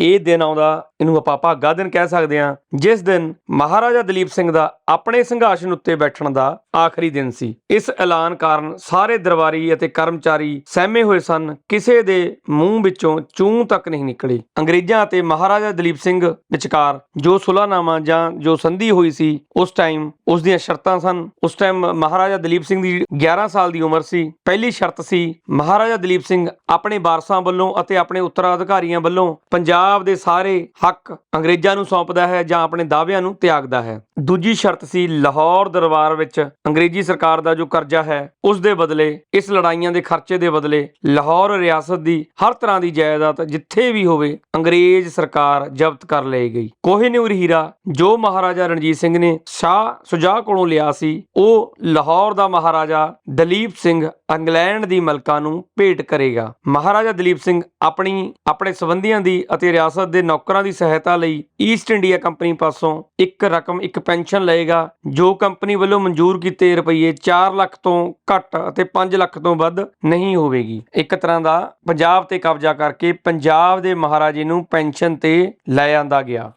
ਇਹ ਦਿਨ ਆਉਂਦਾ, ਇਹਨੂੰ ਆਪਾਂ ਭਾਗਾ ਦਿਨ ਕਹਿ ਸਕਦੇ ਹਾਂ, ਜਿਸ ਦਿਨ ਮਹਾਰਾਜਾ ਦਲੀਪ ਸਿੰਘ ਦਾ ਆਪਣੇ ਸਿੰਘਾਸਨ ਉੱਤੇ ਬੈਠਣ ਦਾ ਆਖਰੀ ਦਿਨ ਸੀ। ਇਸ ਐਲਾਨ ਕਾਰਨ ਸਾਰੇ ਦਰਬਾਰੀ ਅਤੇ ਕਰਮਚਾਰੀ ਸਹਿਮੇ ਹੋਏ ਸਨ, ਕਿਸੇ ਦੇ ਮੂੰਹ ਵਿੱਚੋਂ ਚੂੰ ਤੱਕ ਨਹੀਂ ਨਿਕਲੀ। ਅੰਗਰੇਜ਼ਾਂ ਅਤੇ ਮਹਾਰਾਜਾ ਦਲੀਪ ਸਿੰਘ ਵਿਚਕਾਰ ਜੋ ਸੁਲਾਹਨਾਮਾ ਜਾਂ ਜੋ ਸੰਧੀ ਹੋਈ ਸੀ, ਉਸ ਟਾਈਮ ਉਸ ਦੀਆਂ ਸ਼ਰਤਾਂ ਸਨ। ਉਸ ਟਾਈਮ ਮਹਾਰਾਜਾ ਦਲੀਪ ਸਿੰਘ ਦੀ 11 ਸਾਲ ਦੀ ਉਮਰ ਸੀ। ਪਹਿਲੀ ਸ਼ਰਤ ਸੀ, ਮਹਾਰਾਜਾ ਦਲੀਪ ਸਿੰਘ ਆਪਣੇ ਵਾਰਸਾਂ ਵੱਲੋਂ ਅਤੇ ਆਪਣੇ ਉੱਤਰਾਧਿਕਾਰੀਆਂ ਵੱਲੋਂ ਪੰਜਾਬ ਦੇ ਸਾਰੇ ਹੱਕ ਅੰਗਰੇਜ਼ਾਂ ਨੂੰ ਸੌਂਪਦਾ ਹੈ ਜਾਂ ਆਪਣੇ ਦਾਅਵਿਆਂ ਨੂੰ ਤਿਆਗਦਾ ਹੈ। ਦੂਜੀ ਸ਼ਰਤ ਸੀ ਲਾਹੌਰ ਦਰਬਾਰ ਵਿੱਚ ਅੰਗਰੇਜ਼ੀ ਸਰਕਾਰ ਦਾ ਜੋ ਕਰਜ਼ਾ ਹੈ, ਉਸ ਦੇ ਬਦਲੇ, ਇਸ ਲੜਾਈਆਂ ਦੇ ਖਰਚੇ ਦੇ ਬਦਲੇ ਲਾਹੌਰ ਰਿਆਸਤ ਦੀ ਹਰ ਤਰ੍ਹਾਂ ਦੀ ਜਾਇਦਾਦ ਜਿੱਥੇ ਵੀ ਹੋਵੇ, ਅੰਗਰੇਜ਼ ਸਰਕਾਰ ਜ਼ਬਤ ਕਰ ਲਈ ਗਈ। ਕੋਹਿਨੂਰ ਹੀਰਾ, ਜੋ ਮਹਾਰਾਜਾ ਰਣਜੀਤ ਸਿੰਘ ਨੇ ਸ਼ਾਹ ਸੁਜਾਹ ਕੋਲੋਂ ਲਿਆ ਸੀ, ਉਹ ਲਾਹੌਰ ਦਾ ਮਹਾਰਾਜਾ ਦਲੀਪ ਸਿੰਘ ਇੰਗਲੈਂਡ ਦੀ ਮਲਕਾ ਨੂੰ ਭੇਟ ਕਰੇਗਾ। ਮਹਾਰਾਜਾ ਦਲੀਪ ਸਿੰਘ ਆਪਣੀ, ਆਪਣੇ ਸਬੰਧੀਆਂ ਦੀ ਅਤੇ ਰਿਆਸਤ ਦੇ ਨੌਕਰਾਂ ਦੀ ਸਹਾਇਤਾ ਲਈ ਈਸਟ ਇੰਡੀਆ ਕੰਪਨੀ ਪਾਸੋਂ ਇੱਕ ਰਕਮ, ਇੱਕ ਪੈਨਸ਼ਨ ਲਏਗਾ, ਜੋ ਕੰਪਨੀ ਵੱਲੋਂ ਮਨਜ਼ੂਰ ਕੀਤੇ ਰੁਪਏ 4 ਲੱਖ ਤੋਂ ਘੱਟ ਅਤੇ 5 ਲੱਖ ਤੋਂ ਵੱਧ ਨਹੀਂ ਹੋਵੇਗੀ। ਇੱਕ ਤਰ੍ਹਾਂ ਦਾ ਪੰਜਾਬ ਤੇ ਕਬਜ਼ਾ ਕਰਕੇ ਪੰਜਾਬ ਦੇ ਮਹਾਰਾਜੇ ਨੂੰ ਪੈਨਸ਼ਨ ਤੇ ਲੈ ਆਂਦਾ ਗਿਆ।